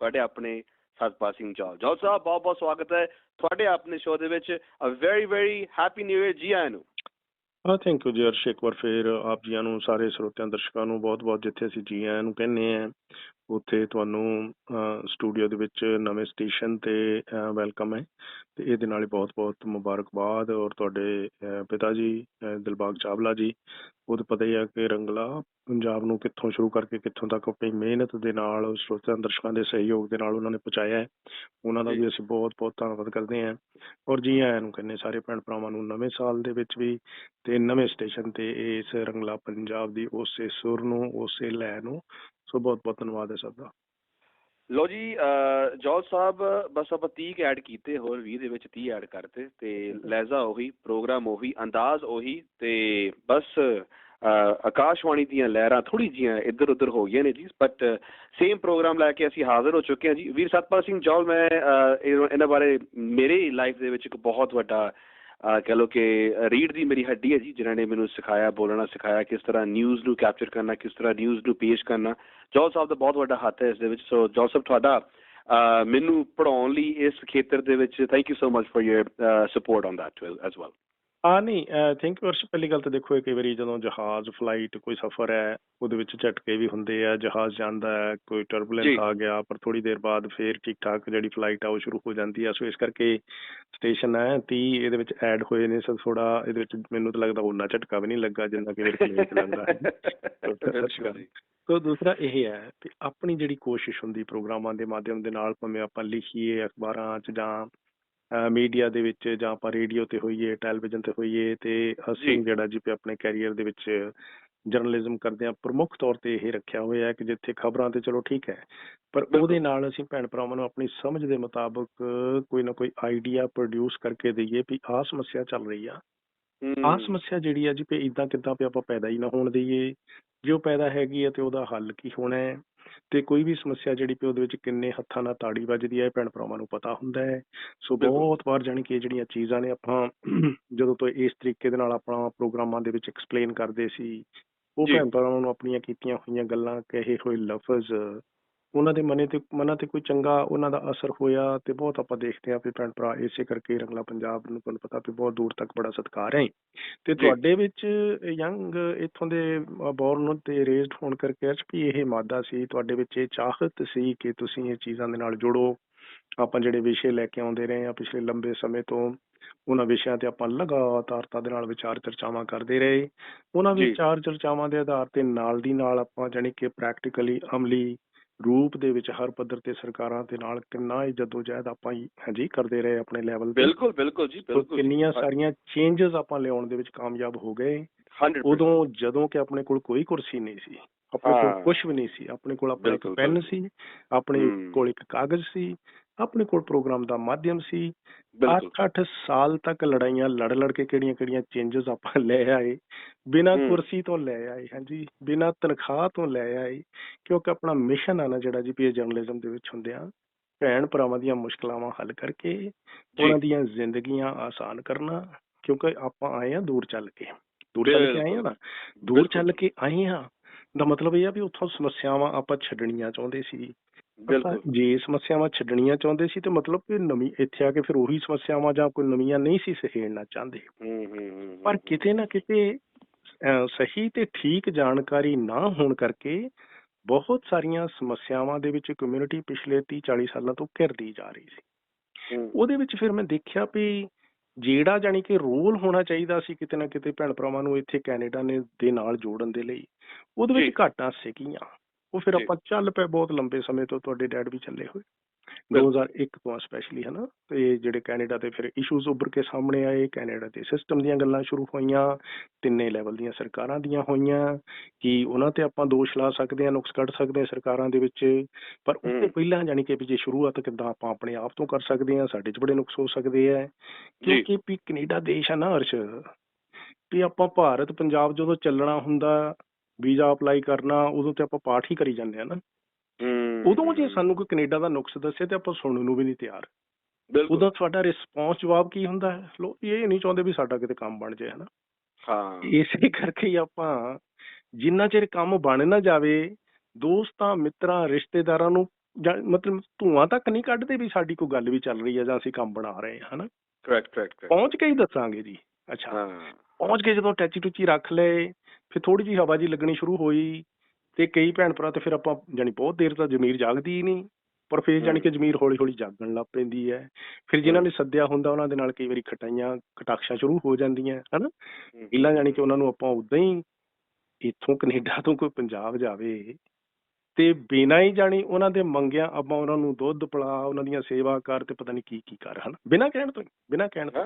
ਤੁਹਾਡੇ ਆਪਣੇ ਸਤਪਾਲ ਸਿੰਘ ਜੌਲ। ਜੌਲ ਸਾਹਿਬ, ਬਹੁਤ ਬਹੁਤ ਸਵਾਗਤ ਹੈ ਤੁਹਾਡੇ ਆਪਣੇ ਸ਼ੋਅ ਦੇ ਵਿੱਚ। A very very happy new year ਜੀ ਆਇਆਂ ਨੂੰ। ਹਾਂ ਥੈਂਕ ਯੂ ਜੀ ਅਰਸ਼ ਇੱਕ ਵਾਰ। ਫੇਰ ਆਪ ਜੀਆਂ ਨੂੰ, ਸਾਰੇ ਸਰੋਤਿਆਂ, ਦਰਸ਼ਕਾਂ ਨੂੰ ਬਹੁਤ-ਬਹੁਤ ਜਿੱਥੇ ਅਸੀਂ ਜੀ ਆਇਆਂ ਨੂੰ ਕਹਿੰਦੇ ਆ ਉੱਥੇ ਤੁਹਾਨੂੰ ਸਟੂਡੀਓ ਦੇ ਵਿੱਚ ਨਵੇਂ ਸਟੇਸ਼ਨ ਤੇ ਵੈਲਕਮ ਹੈ। ਤੇ ਇਹਦੇ ਨਾਲ ਹੀ ਬਹੁਤ-ਬਹੁਤ ਮੁਬਾਰਕਬਾਦ ਔਰ ਤੁਹਾਡੇ ਪਿਤਾ ਜੀ ਦਿਲਬਾਗ ਚਾਵਲਾ ਜੀ। ਉਹ ਤਾਂ ਪਤਾ ਹੀ ਆ ਕਿ ਰੰਗਲਾ ਪੰਜਾਬ ਨੂੰ ਕਿੱਥੋਂ ਸ਼ੁਰੂ ਕਰਕੇ ਕਿੱਥੋਂ ਤੱਕ ਆਪਣੀ ਮਿਹਨਤ ਦੇ ਨਾਲ ਸਰੋਤਿਆਂ ਦਰਸ਼ਕਾਂ ਦੇ ਸਹਿਯੋਗ ਦੇ ਨਾਲ ਉਹਨਾਂ ਨੇ ਪਹੁੰਚਾਇਆ ਹੈ। ਉਹਨਾਂ ਦਾ। ਵੀ ਅਸੀਂ ਬਹੁਤ-ਬਹੁਤ ਧੰਨਵਾਦ ਕਰਦੇ ਹਾਂ। ਔਰ ਜੀ ਆਇਆਂ ਨੂੰ ਕਹਿੰਦੇ ਸਾਰੇ ਭੈਣ ਭਰਾਵਾਂ ਨੂੰ ਨਵੇਂ ਸਾਲ ਦੇ ਵਿੱਚ ਵੀ ਤੇ ਨਵੇਂ ਸਟੇਸ਼ਨ ਤੇ ਇਸ ਰੰਗਲਾ ਪੰਜਾਬ ਦੀ ਉਸੇ ਸੁਰ ਨੂੰ ਉਸੇ ਲੈ ਨੂੰ ਸੋ ਬਹੁਤ ਬਹੁਤ ਧੰਨਵਾਦ ਹੈ ਸਭ ਦਾ। ਲੋ ਜੀ ਅ, ਸਾਹਿਬ ਬਸ ਆਪਾਂ 30 ਐਡ ਕੀਤੇ ਹੋਰ 20 ਦੇ ਵਿੱਚ 30 ਐਡ ਕਰਤੇ ਤੇ ਲਹਿਜ਼ਾ ਉਹੀ ਪ੍ਰੋਗਰਾਮ ਉਹੀ ਅੰਦਾਜ਼ ਉਹੀ ਤੇ ਬਸ ਆਕਾਸ਼ਵਾਣੀ ਦੀਆਂ ਲਹਿਰਾਂ ਥੋੜੀ ਜੀਆਂ ਇੱਧਰ ਉੱਧਰ ਹੋ ਗਈਆਂ ਨੇ ਜੀ ਬਟ ਸੇਮ ਪ੍ਰੋਗਰਾਮ ਲੈ ਕੇ ਅਸੀਂ ਹਾਜ਼ਰ ਹੋ ਚੁੱਕੇ ਹਾਂ ਜੀ। ਵੀਰ ਸਤਪਾਲ ਸਿੰਘ ਜੌਲ ਮੈਂ ਇਹਨਾਂ ਬਾਰੇ ਮੇਰੇ ਲਾਈਫ ਦੇ ਵਿੱਚ ਇੱਕ ਬਹੁਤ ਵੱਡਾ ਕਹ ਲਓ ਕਿ ਰੀਡ ਦੀ ਮੇਰੀ ਹੱਡੀ ਹੈ ਜੀ, ਜਿਨ੍ਹਾਂ ਨੇ ਮੈਨੂੰ ਸਿਖਾਇਆ, ਬੋਲਣਾ ਸਿਖਾਇਆ, ਕਿਸ ਤਰ੍ਹਾਂ ਨਿਊਜ਼ ਨੂੰ ਕੈਪਚਰ ਕਰਨਾ, ਕਿਸ ਤਰ੍ਹਾਂ ਨਿਊਜ਼ ਨੂੰ ਪੇਸ਼ ਕਰਨਾ। ਜੌਲ ਸਾਹਿਬ ਦਾ ਬਹੁਤ ਵੱਡਾ ਹੱਥ ਹੈ ਇਸ ਦੇ ਵਿੱਚ। ਸੋ ਜੌਲ ਸਾਹਿਬ, ਤੁਹਾਡਾ ਮੈਨੂੰ ਪੜਾਉਣ ਲਈ ਇਸ ਖੇਤਰ ਦੇ ਵਿੱਚ thank you so much for your support on that as well ਆ ਨਹੀਂ ਥੈਂਕ ਯੂ ਅਰਸ਼ ਪਹਿਲੀ ਗੱਲ ਤਾਂ ਦੇਖੋ ਇਹ ਕਈ ਵਾਰੀ ਜਦੋਂ ਜਹਾਜ਼ ਫਲਾਈਟ ਕੋਈ ਸਫ਼ਰ ਹੈ ਉਹਦੇ ਵਿੱਚ ਝਟਕੇ ਵੀ ਹੁੰਦੇ ਆ ਜਹਾਜ਼ ਜਾਂਦਾ ਹੈ ਕੋਈ। ਟਰਬੂਲੈਂਸ ਆ ਗਿਆ ਪਰ ਥੋੜੀ ਦੇਰ ਬਾਅਦ ਫੇਰ ਠੀਕ ਠਾਕ ਜਿਹੜੀ ਫਲਾਈਟ ਆ ਉਹ ਸ਼ੁਰੂ ਹੋ ਜਾਂਦੀ ਆ ਸੋ ਇਸ ਕਰਕੇ ਸਟੇਸ਼ਨ ਹੈ 30 ਇਹਦੇ ਵਿੱਚ ਐਡ ਹੋਏ ਨੇ ਸੋ ਥੋੜਾ ਇਹਦੇ ਵਿੱਚ ਮੈਨੂੰ ਤਾਂ ਲੱਗਦਾ ਉਹਨਾਂ ਝਟਕਾ ਵੀ ਨਹੀਂ ਲੱਗਾ ਜਿੰਨਾ ਕਿ ਮੇਰੇ ਕੋਲ ਲੱਗਦਾ ਹੈ ਸੋ ਦੂਸਰਾ ਇਹ ਹੈ ਕਿ ਆਪਣੀ ਜਿਹੜੀ ਕੋਸ਼ਿਸ਼ ਹੁੰਦੀ ਪ੍ਰੋਗਰਾਮਾਂ ਦੇ ਮਾਧਿਅਮ ਦੇ ਨਾਲ ਭਾਵੇਂ ਆਪਾਂ ਲਿਖੀਏ ਅਖਬਾਰਾਂ 'ਚ ਜਾਂ ਮੀਡੀਆ ਦੇ ਵਿੱਚ ਜਾਂ ਆਪਾਂ ਰੇਡੀਓ ਤੇ ਹੋਈਏ ਟੈਲੀਵਿਜ਼ਨ ਤੇ ਹੋਈਏ ਤੇ ਅਸੀਂ। ਜਿਹੜਾ ਜੀ ਵੀ ਆਪਣੇ ਕੈਰੀਅਰ ਦੇ ਵਿੱਚ ਜਰਨਲਿਜ਼ਮ ਕਰਦੇ ਆ ਪ੍ਰਮੁੱਖ ਤੌਰ ਤੇ ਇਹ ਰੱਖਿਆ ਹੋਇਆ ਹੈ ਕਿ ਜਿੱਥੇ ਖਬਰਾਂ ਤੇ ਚਲੋ ਠੀਕ ਹੈ ਪਰ। ਉਹਦੇ ਨਾਲ ਅਸੀਂ ਭੈਣ ਭਰਾਵਾਂ ਨੂੰ ਆਪਣੀ ਸਮਝ ਦੇ ਮੁਤਾਬਕ ਕੋਈ ਨਾ ਕੋਈ ਆਈਡੀਆ ਪ੍ਰੋਡਿਊਸ ਕਰਕੇ ਦਈਏ ਵੀ ਆਹ ਸਮੱਸਿਆ ਚੱਲ ਰਹੀ ਆ ਆਹ ਸਮੱਸਿਆ ਜਿਹੜੀ ਆ ਜੀ ਵੀ ਇਦਾਂ ਕਿੱਦਾਂ ਵੀ ਆਪਾਂ ਪੈਦਾ ਹੀ ਨਾ ਹੋਣ ਦਈਏ ਜੇ ਉਹ ਪੈਦਾ ਹੈਗੀ ਹੈ ਤੇ ਉਹਦਾ ਹੱਲ ਕੀ ਹੋਣਾ ਹੈ ਤੇ ਕੋਈ ਵੀ ਸਮੱਸਿਆ ਜਿਹੜੀ ਵੀ ਉਹਦੇ ਵਿੱਚ ਕਿੰਨੇ ਹੱਥਾਂ ਨਾਲ ਤਾੜੀ ਵੱਜਦੀ ਹੈ ਇਹ ਭੈਣ ਭਰਾਵਾਂ ਨੂੰ ਪਤਾ ਹੁੰਦਾ ਹੈ ਸੋ ਬਿਲਕੁਲ। ਬਹੁਤ ਵਾਰ ਜਾਣੀ ਕਿ ਇਹ ਜਿਹੜੀਆਂ ਚੀਜ਼ਾਂ ਨੇ ਆਪਾਂ ਜਦੋਂ ਤੋਂ ਇਸ ਤਰੀਕੇ ਦੇ ਨਾਲ ਆਪਣਾ ਪ੍ਰੋਗਰਾਮਾਂ ਦੇ ਵਿੱਚ ਐਕਸਪਲੇਨ ਕਰਦੇ ਸੀ ਉਹ ਜੀ। ਭੈਣ ਭਰਾਵਾਂ ਨੂੰ ਆਪਣੀਆਂ ਕੀਤੀਆਂ ਹੋਈਆਂ ਗੱਲਾਂ ਕਹੇ ਹੋਏ ਲਫ਼ਜ਼ ਉਹਨਾਂ ਦੇ ਮਨੇ ਤੇ ਮਨਾਂ ਤੇ ਕੋਈ ਚੰਗਾ ਉਹਨਾਂ ਦਾ ਅਸਰ ਹੋਇਆ ਤੇ ਬਹੁਤ ਆਪਾਂ ਦੇਖਦੇ ਹਾਂ ਵੀ ਭੈਣ ਭਰਾ ਇਸੇ ਕਰਕੇ ਰੰਗਲਾ ਪੰਜਾਬ ਨੂੰ ਤੁਹਾਨੂੰ ਪਤਾ ਵੀ ਬਹੁਤ ਦੂਰ ਤੱਕ ਬੜਾ ਸਤਿਕਾਰ ਹੈ। ਤੇ ਤੁਹਾਡੇ ਵਿੱਚ ਯੰਗ ਇਥੋਂ ਦੇ ਬੋਰਨ ਤੇ ਰੇਜ਼ਡ ਹੋਣ ਕਰਕੇ ਅੱਜ ਵੀ ਇਹ ਮਾਦਾ ਸੀ? ਤੁਹਾਡੇ ਵਿੱਚ ਇਹ ਚਾਹਤ ਸੀ ਕਿ ਤੁਸੀਂ ਇਹ ਚੀਜ਼ਾਂ ਦੇ ਨਾਲ ਜੁੜੋ? ਆਪਾਂ ਜਿਹੜੇ ਵਿਸ਼ੇ ਲੈ ਕੇ ਆਉਂਦੇ ਰਹੇ ਆ ਪਿਛਲੇ ਲੰਬੇ ਸਮੇਂ ਤੋਂ ਉਹਨਾਂ ਵਿਸ਼ਿਆਂ ਤੇ ਆਪਾਂ ਲਗਾਤਾਰਤਾ ਦੇ ਨਾਲ ਵਿਚਾਰ ਚਰਚਾਵਾਂ ਕਰਦੇ ਰਹੇ। ਉਹਨਾਂ। ਵਿਚਾਰ ਚਰਚਾਵਾਂ ਦੇ ਆਧਾਰ ਤੇ ਨਾਲ ਦੀ ਨਾਲ ਆਪਾਂ ਜਾਣੀ ਕਿ ਪ੍ਰੈਕਟੀਕਲੀ ਅਮਲੀ ਰੂਪ ਦੇ ਵਿੱਚ ਹਰ ਪੱਧਰ ਤੇ ਸਰਕਾਰਾਂ ਦੇ ਨਾਲ ਕਿੰਨਾ ਹੀ ਜਦੋਜਹਿਦ ਆਪਾਂ ਹੀ ਹਾਂਜੀ ਕਰਦੇ ਰਹੇ ਆਪਣੇ ਲੈਵਲ ਤੇ ਬਿਲਕੁਲ ਬਿਲਕੁਲ ਜੀ ਬਿਲਕੁਲ ਕਿੰਨੀਆਂ ਸਾਰੀਆਂ ਚੇਂਜਸ ਆਪਾਂ ਲਿਆਉਣ ਦੇ ਵਿੱਚ ਕਾਮਯਾਬ ਹੋ ਗਏ 100% ਉਦੋਂ ਜਦੋਂ ਕਿ ਆਪਣੇ ਕੋਲ ਕੋਈ ਕੁਰਸੀ ਨਹੀਂ ਸੀ ਆਪਣੇ ਕੋਲ। ਕੁਝ ਵੀ ਨਹੀਂ ਸੀ ਆਪਣੇ ਕੋਲ ਆਪਣਾ ਇੱਕ ਪੈਨ। ਸੀ ਆਪਣੇ। ਕੋਲ ਇੱਕ ਕਾਗਜ਼ ਸੀ ਆਪਣੇ ਕੋਲ ਪ੍ਰੋਗਰਾਮ ਦਾ ਮਾਧਿਅਮ ਸੀ। ਬਿਲਕੁਲ। 8-8 ਸਾਲ ਤੱਕ ਲੜਾਈਆਂ ਲੜ ਲੜ ਕੇ ਕਿਹੜੀਆਂ ਕਿਹੜੀਆਂ ਚੇਂਜਸ ਆਪਾਂ ਲੈ ਆਏ। ਬਿਨਾਂ। ਕੁਰਸੀ ਤੋਂ ਲੈ ਆਏ ਹਾਂਜੀ। ਬਿਨਾਂ ਤਨਖਾਹ ਤੋਂ ਲੈ ਆਏ ਕਿਉਂਕਿ ਆਪਣਾ ਮਿਸ਼ਨ ਆ ਨਾ ਜਿਹੜਾ ਜੀ ਪੀ ਜਰਨਲਿਜ਼ਮ ਦੇ ਵਿੱਚ ਹੁੰਦੇ ਆ। ਭੈਣ ਭਰਾਵਾਂ ਦੀਆਂ ਮੁਸ਼ਕਲਾਵਾਂ ਹੱਲ ਕਰਕੇ ਉਹਨਾਂ ਦੀਆਂ ਜ਼ਿੰਦਗੀਆਂ ਆਸਾਨ ਕਰਨਾ ਕਿਉਂਕਿ ਆਪਾਂ ਆਏ ਆ ਦੂਰ ਚੱਲ ਕੇ। ਦੂਰ ਚੱਲ ਕੇ ਆਏ ਆ ਨਾ? ਦੂਰ। ਚੱਲ ਕੇ ਆਏ ਆ। ਦਾ ਮਤਲਬ ਇਹ ਆ ਵੀ ਉੱਥੋਂ ਸਮੱਸਿਆਵਾਂ ਆਪਾਂ ਛੱਡਣੀਆਂ ਚਾਹੁੰਦੇ ਸੀ। ਬਿਲਕੁਲ। ਜੇ ਸਮੱਸਿਆਵਾਂ ਛੱਡਣੀਆਂ ਚਾਹੁੰਦੇ ਸੀ ਤੇ ਮਤਲਬ ਕਿ ਨਵੀਂ ਇੱਥੇ ਆ ਕੇ ਫਿਰ ਉਹੀ ਸਮੱਸਿਆਵਾਂ ਜਾਂ ਕੋਈ ਨਵੀਆਂ ਨਹੀਂ ਸੀ ਸਹੇੜਨਾ ਚਾਹੁੰਦੇ। ਹੂੰ ਹੂੰ ਹੂੰ ਪਰ ਕਿਤੇ ਨਾ ਕਿਤੇ ਸਹੀ ਤੇ ਠੀਕ ਜਾਣਕਾਰੀ ਨਾ ਹੋਣ ਕਰਕੇ ਬਹੁਤ ਸਾਰੀਆਂ ਸਮੱਸਿਆਵਾਂ ਦੇ ਵਿੱਚ ਕਮਿਊਨਿਟੀ ਪਿਛਲੇ 30 40 ਸਾਲਾਂ ਤੋਂ ਘਿਰਦੀ ਜਾ ਰਹੀ ਸੀ। ਉਹਦੇ ਵਿੱਚ ਫਿਰ ਮੈਂ ਦੇਖਿਆ ਵੀ ਜਿਹੜਾ ਜਾਨੀ ਕਿ ਰੋਲ ਹੋਣਾ ਚਾਹੀਦਾ ਸੀ ਕਿਤੇ ਨਾ ਕਿਤੇ ਭੈਣ ਭਰਾਵਾਂ ਨੂੰ ਇੱਥੇ ਕੈਨੇਡਾ ਨੇ ਦੇ ਨਾਲ ਜੋੜਨ ਦੇ ਲਈ ਉਹਦੇ। ਵਿੱਚ ਘਾਟਾਂ ਸੀਗੀਆਂ। ਉਹ ਫਿਰ। ਆਪਾਂ ਚੱਲ ਪਏ ਬਹੁਤ ਲੰਬੇ ਸਮੇਂ ਤੋਂ ਤੁਹਾਡੇ ਡੈਡ ਵੀ ਚੱਲੇ ਹੋਏ ਬਿਲਕੁਲ। 2001 ਤੋਂ ਸਪੈਸ਼ਲੀ ਹਨਾ ਤੇ ਜਿਹੜੇ ਕੈਨੇਡਾ ਤੇ ਫਿਰ ਇਸ਼ੂਜ਼ ਉੱਭਰ ਕੇ ਸਾਹਮਣੇ ਆਏ ਕੈਨੇਡਾ ਦੇ ਸਿਸਟਮ ਦੀਆਂ ਗੱਲਾਂ ਸ਼ੁਰੂ ਹੋਈਆਂ ਤਿੰਨੇ ਲੈਵਲ ਦੀਆਂ ਸਰਕਾਰਾਂ ਦੀਆਂ ਹੋਈਆਂ ਕਿ ਉਹਨਾਂ ਤੇ ਆਪਾਂ ਦੋਸ਼ ਲਾ ਸਕਦੇ ਹਾਂ ਨੁਕਸ ਕੱਢ ਸਕਦੇ ਹਾਂ ਸਰਕਾਰਾਂ ਦੇ ਵਿੱਚ ਪਰ ਉਸ ਤੋਂ। ਪਹਿਲਾਂ ਜਾਨੀ ਕਿ ਵੀ ਜੇ ਸ਼ੁਰੂਆਤ ਕਿੱਦਾਂ ਆਪਾਂ ਆਪਣੇ ਆਪ ਤੋਂ ਕਰ ਸਕਦੇ ਹਾਂ ਸਾਡੇ 'ਚ ਬੜੇ ਨੁਕਸ ਹੋ ਸਕਦੇ ਆ ਕਿਉਂਕਿ ਵੀ ਕੈਨੇਡਾ ਦੇਸ਼ ਆ ਨਾ ਅਰਸ਼ ਵੀ ਆਪਾਂ ਭਾਰਤ ਪੰਜਾਬ ਜਦੋਂ ਚੱਲਣਾ ਹੁੰਦਾ ਵੀਜ਼ਾ ਅਪਲਾਈ ਕਰਨਾ ਉਦੋਂ ਤੇ ਆਪਾਂ ਪਾਠ ਹੀ ਕਰੀ ਜਾਂਦੇ ਆ ਨਾ। ਉਦੋਂ ਜੇ ਸਾਨੂੰ ਕੋਈ ਕੈਨੇਡਾ ਦਾ ਨੁਕਸ ਦੱਸੇ ਤੇ ਆਪਾਂ ਸੁਣਨ ਨੂੰ ਵੀ ਨਹੀਂ ਤਿਆਰ। ਬਿਲਕੁਲ। ਉਦੋਂ ਤੁਹਾਡਾ ਰਿਸਪੌਂਸ ਜਵਾਬ ਕੀ ਹੁੰਦਾ ਹੈ? ਲੋ ਇਹ ਨਹੀਂ ਚਾਹੁੰਦੇ ਵੀ ਸਾਡਾ ਕਿਤੇ ਕੰਮ ਬਣ ਜਾਏ ਹਨਾ। ਹਾਂ। ਇਸੇ ਕਰਕੇ ਹੀ ਆਪਾਂ ਜਿੰਨਾ ਚਿਰ ਕੰਮ ਬਣ ਨਾ ਜਾਵੇ ਦੋਸਤਾਂ ਮਿੱਤਰਾਂ ਰਿਸ਼ਤੇਦਾਰਾਂ ਨੂੰ ਮਤਲਬ ਧੂਆਂ ਤੱਕ ਨਹੀਂ ਕੱਢਦੇ ਵੀ ਸਾਡੀ ਕੋਈ ਗੱਲ ਵੀ ਚੱਲ ਰਹੀ ਹੈ ਜਾਂ ਅਸੀਂ ਕੰਮ ਬਣਾ ਰਹੇ ਹਾਂ ਹਨਾ। ਕਰੈਕਟ ਕਰੈਕਟ ਪਹੁੰਚ ਕੇ ਹੀ ਦੱਸਾਂਗੇ ਜੀ। ਅੱਛਾ। ਹਾਂ। ਪਹੁੰਚ ਕੇ ਜਦੋਂ ਟੈਚੀ ਟੁਚੀ ਰੱਖ ਲਏ ਫਿਰ ਥੋੜੀ ਜਿਹੀ ਹਵਾ ਜੀ ਲੱਗਣੀ ਸ਼ੁਰੂ ਹੋਈ ਤੇ ਕਈ ਭੈਣ ਭਰਾ ਤੇ ਫਿਰ ਆਪਾਂ ਜਾਨੀ ਬਹੁਤ ਦੇਰ ਤੱਕ ਜ਼ਮੀਰ ਜਾਗਦੀ ਹੀ ਨਹੀਂ ਪਰ ਫਿਰ ਜਾਨੀ ਕਿ ਜ਼ਮੀਰ ਹੌਲੀ ਹੌਲੀ ਜਾਗਣ ਲੱਗ ਪੈਂਦੀ ਹੈ। ਫਿਰ ਜਿਨ੍ਹਾਂ ਨੇ ਸੱਦਿਆ ਹੁੰਦਾ ਉਹਨਾਂ ਦੇ ਨਾਲ ਕਈ ਵਾਰੀ ਖਟਾਈਆਂ ਕਟਾਕਸ਼ਾਂ ਸ਼ੁਰੂ ਹੋ ਜਾਂਦੀਆਂ ਹਨਾ? ਪਹਿਲਾਂ ਜਾਨੀ ਕਿ ਉਹਨਾਂ ਨੂੰ ਆਪਾਂ ਉਦਾਂ ਹੀ ਇੱਥੋਂ ਕੈਨੇਡਾ ਤੋਂ ਕੋਈ ਪੰਜਾਬ ਜਾਵੇ ਤੇ ਬਿਨਾਂ ਹੀ ਜਾਣੀ ਉਹਨਾਂ ਦੇ ਮੰਗਿਆ ਆਪਾਂ ਉਹਨਾਂ ਨੂੰ ਦੁੱਧ ਪਿਲਾ ਉਹਨਾਂ ਦੀਆਂ ਸੇਵਾ ਕਰ ਤੇ ਪਤਾ ਨਹੀਂ ਕੀ ਕੀ ਕਰ ਹਨ? ਬਿਨਾਂ ਕਹਿਣ ਤੋਂ ਬਿਨਾਂ ਕਹਿਣ ਤੋਂ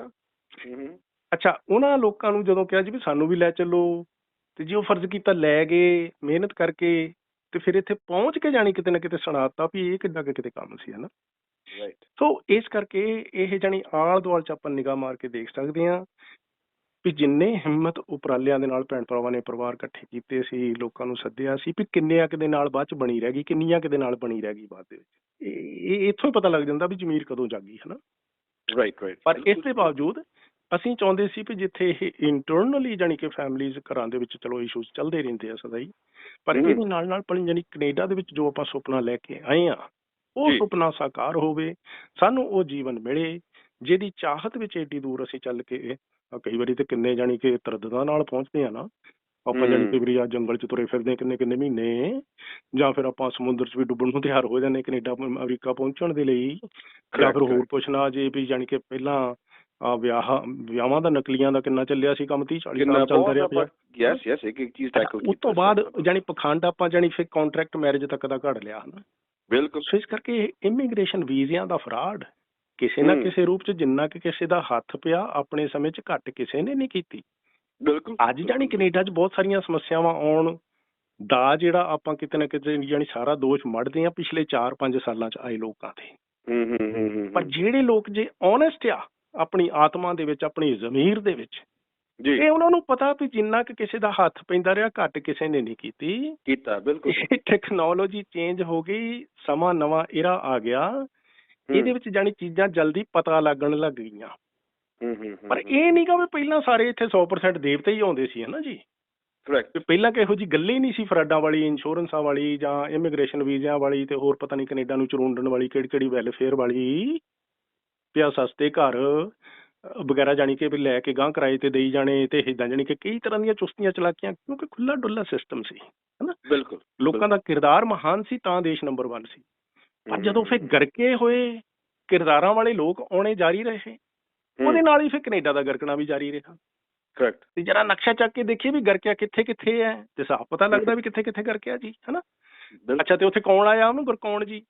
ਅੱਛਾ ਉਹਨਾਂ ਲੋਕਾਂ ਨੂੰ ਜਦੋਂ ਕਿਹਾ ਜੀ ਵੀ ਸਾਨੂੰ ਵੀ ਲੈ ਚੱਲੋ ਤੇ ਜੇ ਉਹ ਫਰਜ਼ ਕੀਤਾ ਲੈ ਗਏ ਮਿਹਨਤ ਕਰਕੇ ਤੇ ਫਿਰ ਇੱਥੇ ਪਹੁੰਚ ਕੇ ਜਾਣੀ ਕਿਤੇ ਨਾ ਕਿਤੇ ਸੁਣਾਤਾ ਵੀ ਇਹ ਕਿੱਦਾਂ ਕਿਤੇ ਕੰਮ ਸੀ ਹਨਾ? ਰਾਈਟ ਸੋ ਇਸ ਕਰਕੇ ਇਹ ਜਾਣੀ ਆਲ ਦੁਆਲ ਚ ਆਪਾਂ ਨਿਗਾਹ ਮਾਰ ਕੇ ਦੇਖ ਸਕਦੇ ਹਾਂ ਵੀ ਜਿੰਨੇ ਹਿੰਮਤ ਉਪਰਾਲਿਆਂ ਦੇ ਨਾਲ ਭੈਣ ਭਰਾਵਾਂ ਨੇ ਪਰਿਵਾਰ ਇਕੱਠੇ ਕੀਤੇ ਸੀ ਲੋਕਾਂ ਨੂੰ ਸੱਦਿਆ ਸੀ ਵੀ ਕਿੰਨਿਆਂ ਕੁ ਦੇ ਨਾਲ ਬਾਅਦ ਚ ਬਣੀ ਰਹਿ ਗਈ ਕਿੰਨੀਆਂ ਕੁ ਦੇ ਨਾਲ ਬਣੀ ਰਹਿ ਗਈ ਬਾਅਦ ਦੇ ਵਿੱਚ। ਇਹ ਇੱਥੋਂ ਹੀ ਪਤਾ ਲੱਗ ਜਾਂਦਾ ਵੀ ਜ਼ਮੀਰ ਕਦੋਂ ਜਾਗੀ ਹਨਾ? ਰਾਈਟ ਰਾਈਟ ਪਰ ਇਸ ਦੇ ਬਾਵਜੂਦ ਅਸੀਂ ਚਾਹੁੰਦੇ ਸੀ ਵੀ ਜਿੱਥੇ ਇਹ ਇੰਟਰਨਲੀ ਜਾਨੀ ਕਿ ਫੈਮਲੀਜ਼ ਘਰਾਂ ਦੇ ਵਿੱਚ ਚਲੋ ਇਸ਼ੂਜ਼ ਚੱਲਦੇ ਰਹਿੰਦੇ ਆ ਸਦਾ ਹੀ ਪਰ। ਇਹਦੇ ਨਾਲ ਨਾਲ ਪਰ ਜਾਨੀ ਕੈਨੇਡਾ ਦੇ ਵਿੱਚ ਜੋ ਆਪਾਂ ਸੁਪਨਾ ਲੈ ਕੇ ਆਏ ਆ ਉਹ। ਸੁਪਨਾ ਸਾਕਾਰ ਹੋਵੇ ਸਾਨੂੰ ਉਹ ਜੀਵਨ ਮਿਲੇ ਜਿਹਦੀ ਚਾਹਤ ਵਿੱਚ ਏਡੀ ਦੂਰ ਅਸੀਂ ਚੱਲ ਕੇ ਕਈ ਵਾਰੀ ਤੇ ਕਿੰਨੇ ਜਾਨੀ ਕਿ ਤਰਦਦਾਂ ਨਾਲ ਪਹੁੰਚਦੇ ਆ ਨਾ ਆਪਾਂ ਜਾਨੀ ਵਾਰੀ ਆ ਜੰਗਲ 'ਚ ਤੁਰੇ ਫਿਰਦੇ ਕਿੰਨੇ ਕਿੰਨੇ ਮਹੀਨੇ ਜਾਂ ਫਿਰ ਆਪਾਂ ਸਮੁੰਦਰ 'ਚ ਵੀ ਡੁੱਬਣ ਨੂੰ ਤਿਆਰ ਹੋ ਜਾਂਦੇ ਕੈਨੇਡਾ ਅਮਰੀਕਾ ਪਹੁੰਚਣ ਦੇ ਲਈ ਜਾਂ ਫਿਰ ਹੋਰ ਪੁੱਛਣਾ ਜੇ ਵੀ ਜਾਣੀ ਕਿ ਪਹਿਲਾਂ ਆ ਵਿਆਹ ਵਿਆਹਾਂ ਦਾ ਨਕਲੀਆਂ ਦਾ ਕਿੰਨਾ ਚੱਲਿਆ ਸੀ ਕੰਮ 30 40 ਕਿੰਨਾ ਸਾਲ ਚੱਲਦਾ ਰਿਹਾ ਪਿਆ। ਯੈਸ ਯੈਸ ਇੱਕ ਇੱਕ ਚੀਜ਼ ਟੈਕਲ ਉਸ ਤੋਂ ਬਾਅਦ ਜਾਣੀ ਪਖੰਡ ਆਪਾਂ ਜਾਣੀ ਫਿਰ ਕੰਟਰੈਕਟ ਮੈਰਿਜ ਤੱਕ ਦਾ ਘੜ ਲਿਆ ਹਨਾ? ਬਿਲਕੁਲ। ਸੋ ਇਸ ਕਰਕੇ ਇਮੀਗ੍ਰੇਸ਼ਨ ਵੀਜ਼ਿਆਂ ਦਾ ਫਰਾਡ ਕਿਸੇ ਨਾ। ਕਿਸੇ ਰੂਪ ਚ ਜਿੰਨਾ ਕਿ ਕਿਸੇ ਦਾ ਹੱਥ ਪਿਆ ਆਪਣੇ ਸਮੇਂ ਚ ਘੱਟ ਕਿਸੇ ਨੇ ਨਹੀਂ ਕੀਤੀ। ਬਿਲਕੁਲ। ਅੱਜ ਜਾਣੀ ਕੈਨੇਡਾ 'ਚ ਬਹੁਤ ਸਾਰੀਆਂ ਸਮੱਸਿਆਵਾਂ ਆਉਣ ਦਾ ਜਿਹੜਾ ਆਪਾਂ ਕਿਤੇ ਨਾ ਕਿਤੇ ਜਾਣੀ ਸਾਰਾ ਦੋਸ਼ ਮੜਦੇ ਆ ਪਿਛਲੇ 4-5 ਸਾਲਾਂ 'ਚ ਆਏ ਲੋਕਾਂ ਤੇ। ਹੂੰ ਹੂੰ ਹੂੰ ਪਰ ਜਿਹੜੇ ਲੋਕ ਜੇ ਓਨੈਸਟ ਆ ਆਪਣੀ ਆਤਮਾ ਦੇ ਵਿੱਚ ਆਪਣੀ ਜ਼ਮੀਰ ਦੇ ਵਿੱਚ। ਜੀ। ਇਹ ਉਹਨਾਂ ਨੂੰ ਪਤਾ ਵੀ ਜਿੰਨਾ ਕਿ ਕਿਸੇ ਦਾ ਹੱਥ ਪੈਂਦਾ ਰਿਹਾ ਘੱਟ ਕਿਸੇ ਨੇ ਨਹੀਂ ਕੀਤੀ। ਕੀਤਾ ਬਿਲਕੁਲ। ਟੈਕਨੋਲੋਜੀ ਚੇਂਜ ਹੋ ਗਈ ਸਮਾਂ ਨਵਾਂ era ਆ ਗਿਆ। ਇਹਦੇ ਵਿੱਚ ਜਾਣੀ ਚੀਜ਼ਾਂ ਜਲਦੀ ਪਤਾ ਲੱਗਣ ਲੱਗ ਗਈਆਂ। ਪਰ ਇਹ ਨਹੀਂ ਕਿ ਪਹਿਲਾਂ ਸਾਰੇ ਇੱਥੇ 100% ਦੇਵਤੇ ਹੀ ਆਉਂਦੇ ਸੀ ਹਨਾ ਜੀ? ਕਰੈਕਟ ਪਹਿਲਾਂ ਕਿਹੋ ਜੀ ਗੱਲ ਹੀ ਨਹੀਂ ਸੀ ਫਰਾਡਾਂ ਵਾਲੀ ਇੰਸ਼ੋਰੈਂਸਾਂ ਵਾਲੀ ਜਾਂ ਇਮੀਗ੍ਰੇਸ਼ਨ ਵੀਜ਼ਿਆਂ ਵਾਲੀ ਤੇ ਹੋਰ ਪਤਾ ਨਹੀਂ ਕੈਨੇਡਾ ਨੂੰ ਚਰੂੰਡਣ ਵਾਲੀ ਕਿਹੜੀ ਕਿਹੜੀ ਵੈਲਫੇਅਰ ਵਾਲੀ। ਪਿਆ ਸਸਤੇ ਘਰ ਵਗੈਰਾ ਜਾਣੀ ਕਿ ਵੀ ਲੈ ਕੇ ਗਾਂ ਕਿਰਾਏ ਤੇ ਦੇਈ ਜਾਣੇ ਤੇ ਇਦਾਂ ਜਾਣੀ ਕਿ ਕਈ ਤਰ੍ਹਾਂ ਦੀਆਂ ਚੁਸਤੀਆਂ ਚਲਾਕੀਆਂ ਕਿਉਂਕਿ ਖੁੱਲਾ ਡੁੱਲਾ ਸਿਸਟਮ ਸੀ ਹਨਾ? ਬਿਲਕੁਲ ਲੋਕਾਂ ਦਾ ਕਿਰਦਾਰ ਮਹਾਨ ਸੀ ਤਾਂ ਦੇਸ਼ ਨੰਬਰ 1 ਸੀ। ਪਰ ਜਦੋਂ ਫਿਰ ਗਰਕੇ ਹੋਏ ਕਿਰਦਾਰਾਂ ਵਾਲੇ ਲੋਕ ਆਉਣੇ ਜਾਰੀ ਰਹੇ ਉਹਦੇ ਨਾਲ ਹੀ ਫਿਰ ਕੈਨੇਡਾ ਦਾ ਗਰਕਣਾ ਵੀ ਜਾਰੀ ਰਿਹਾ। ਕਰੈਕਟ ਤੇ ਜਰਾ ਨਕਸ਼ਾ ਚੱਕ ਕੇ ਦੇਖੀਏ ਵੀ ਗਰਕਿਆ ਕਿੱਥੇ ਕਿੱਥੇ ਹੈ ਤੇ ਸਾਫ਼ ਪਤਾ ਲੱਗਦਾ ਵੀ ਕਿੱਥੇ ਕਿੱਥੇ ਗਰਕਿਆ ਜੀ ਹਨਾ? ਅੱਛਾ ਤੇ ਉੱਥੇ ਕੌਣ ਆਇਆ ਉਹਨੂੰ? ਗੁਰਕੌਣ ਜੀ।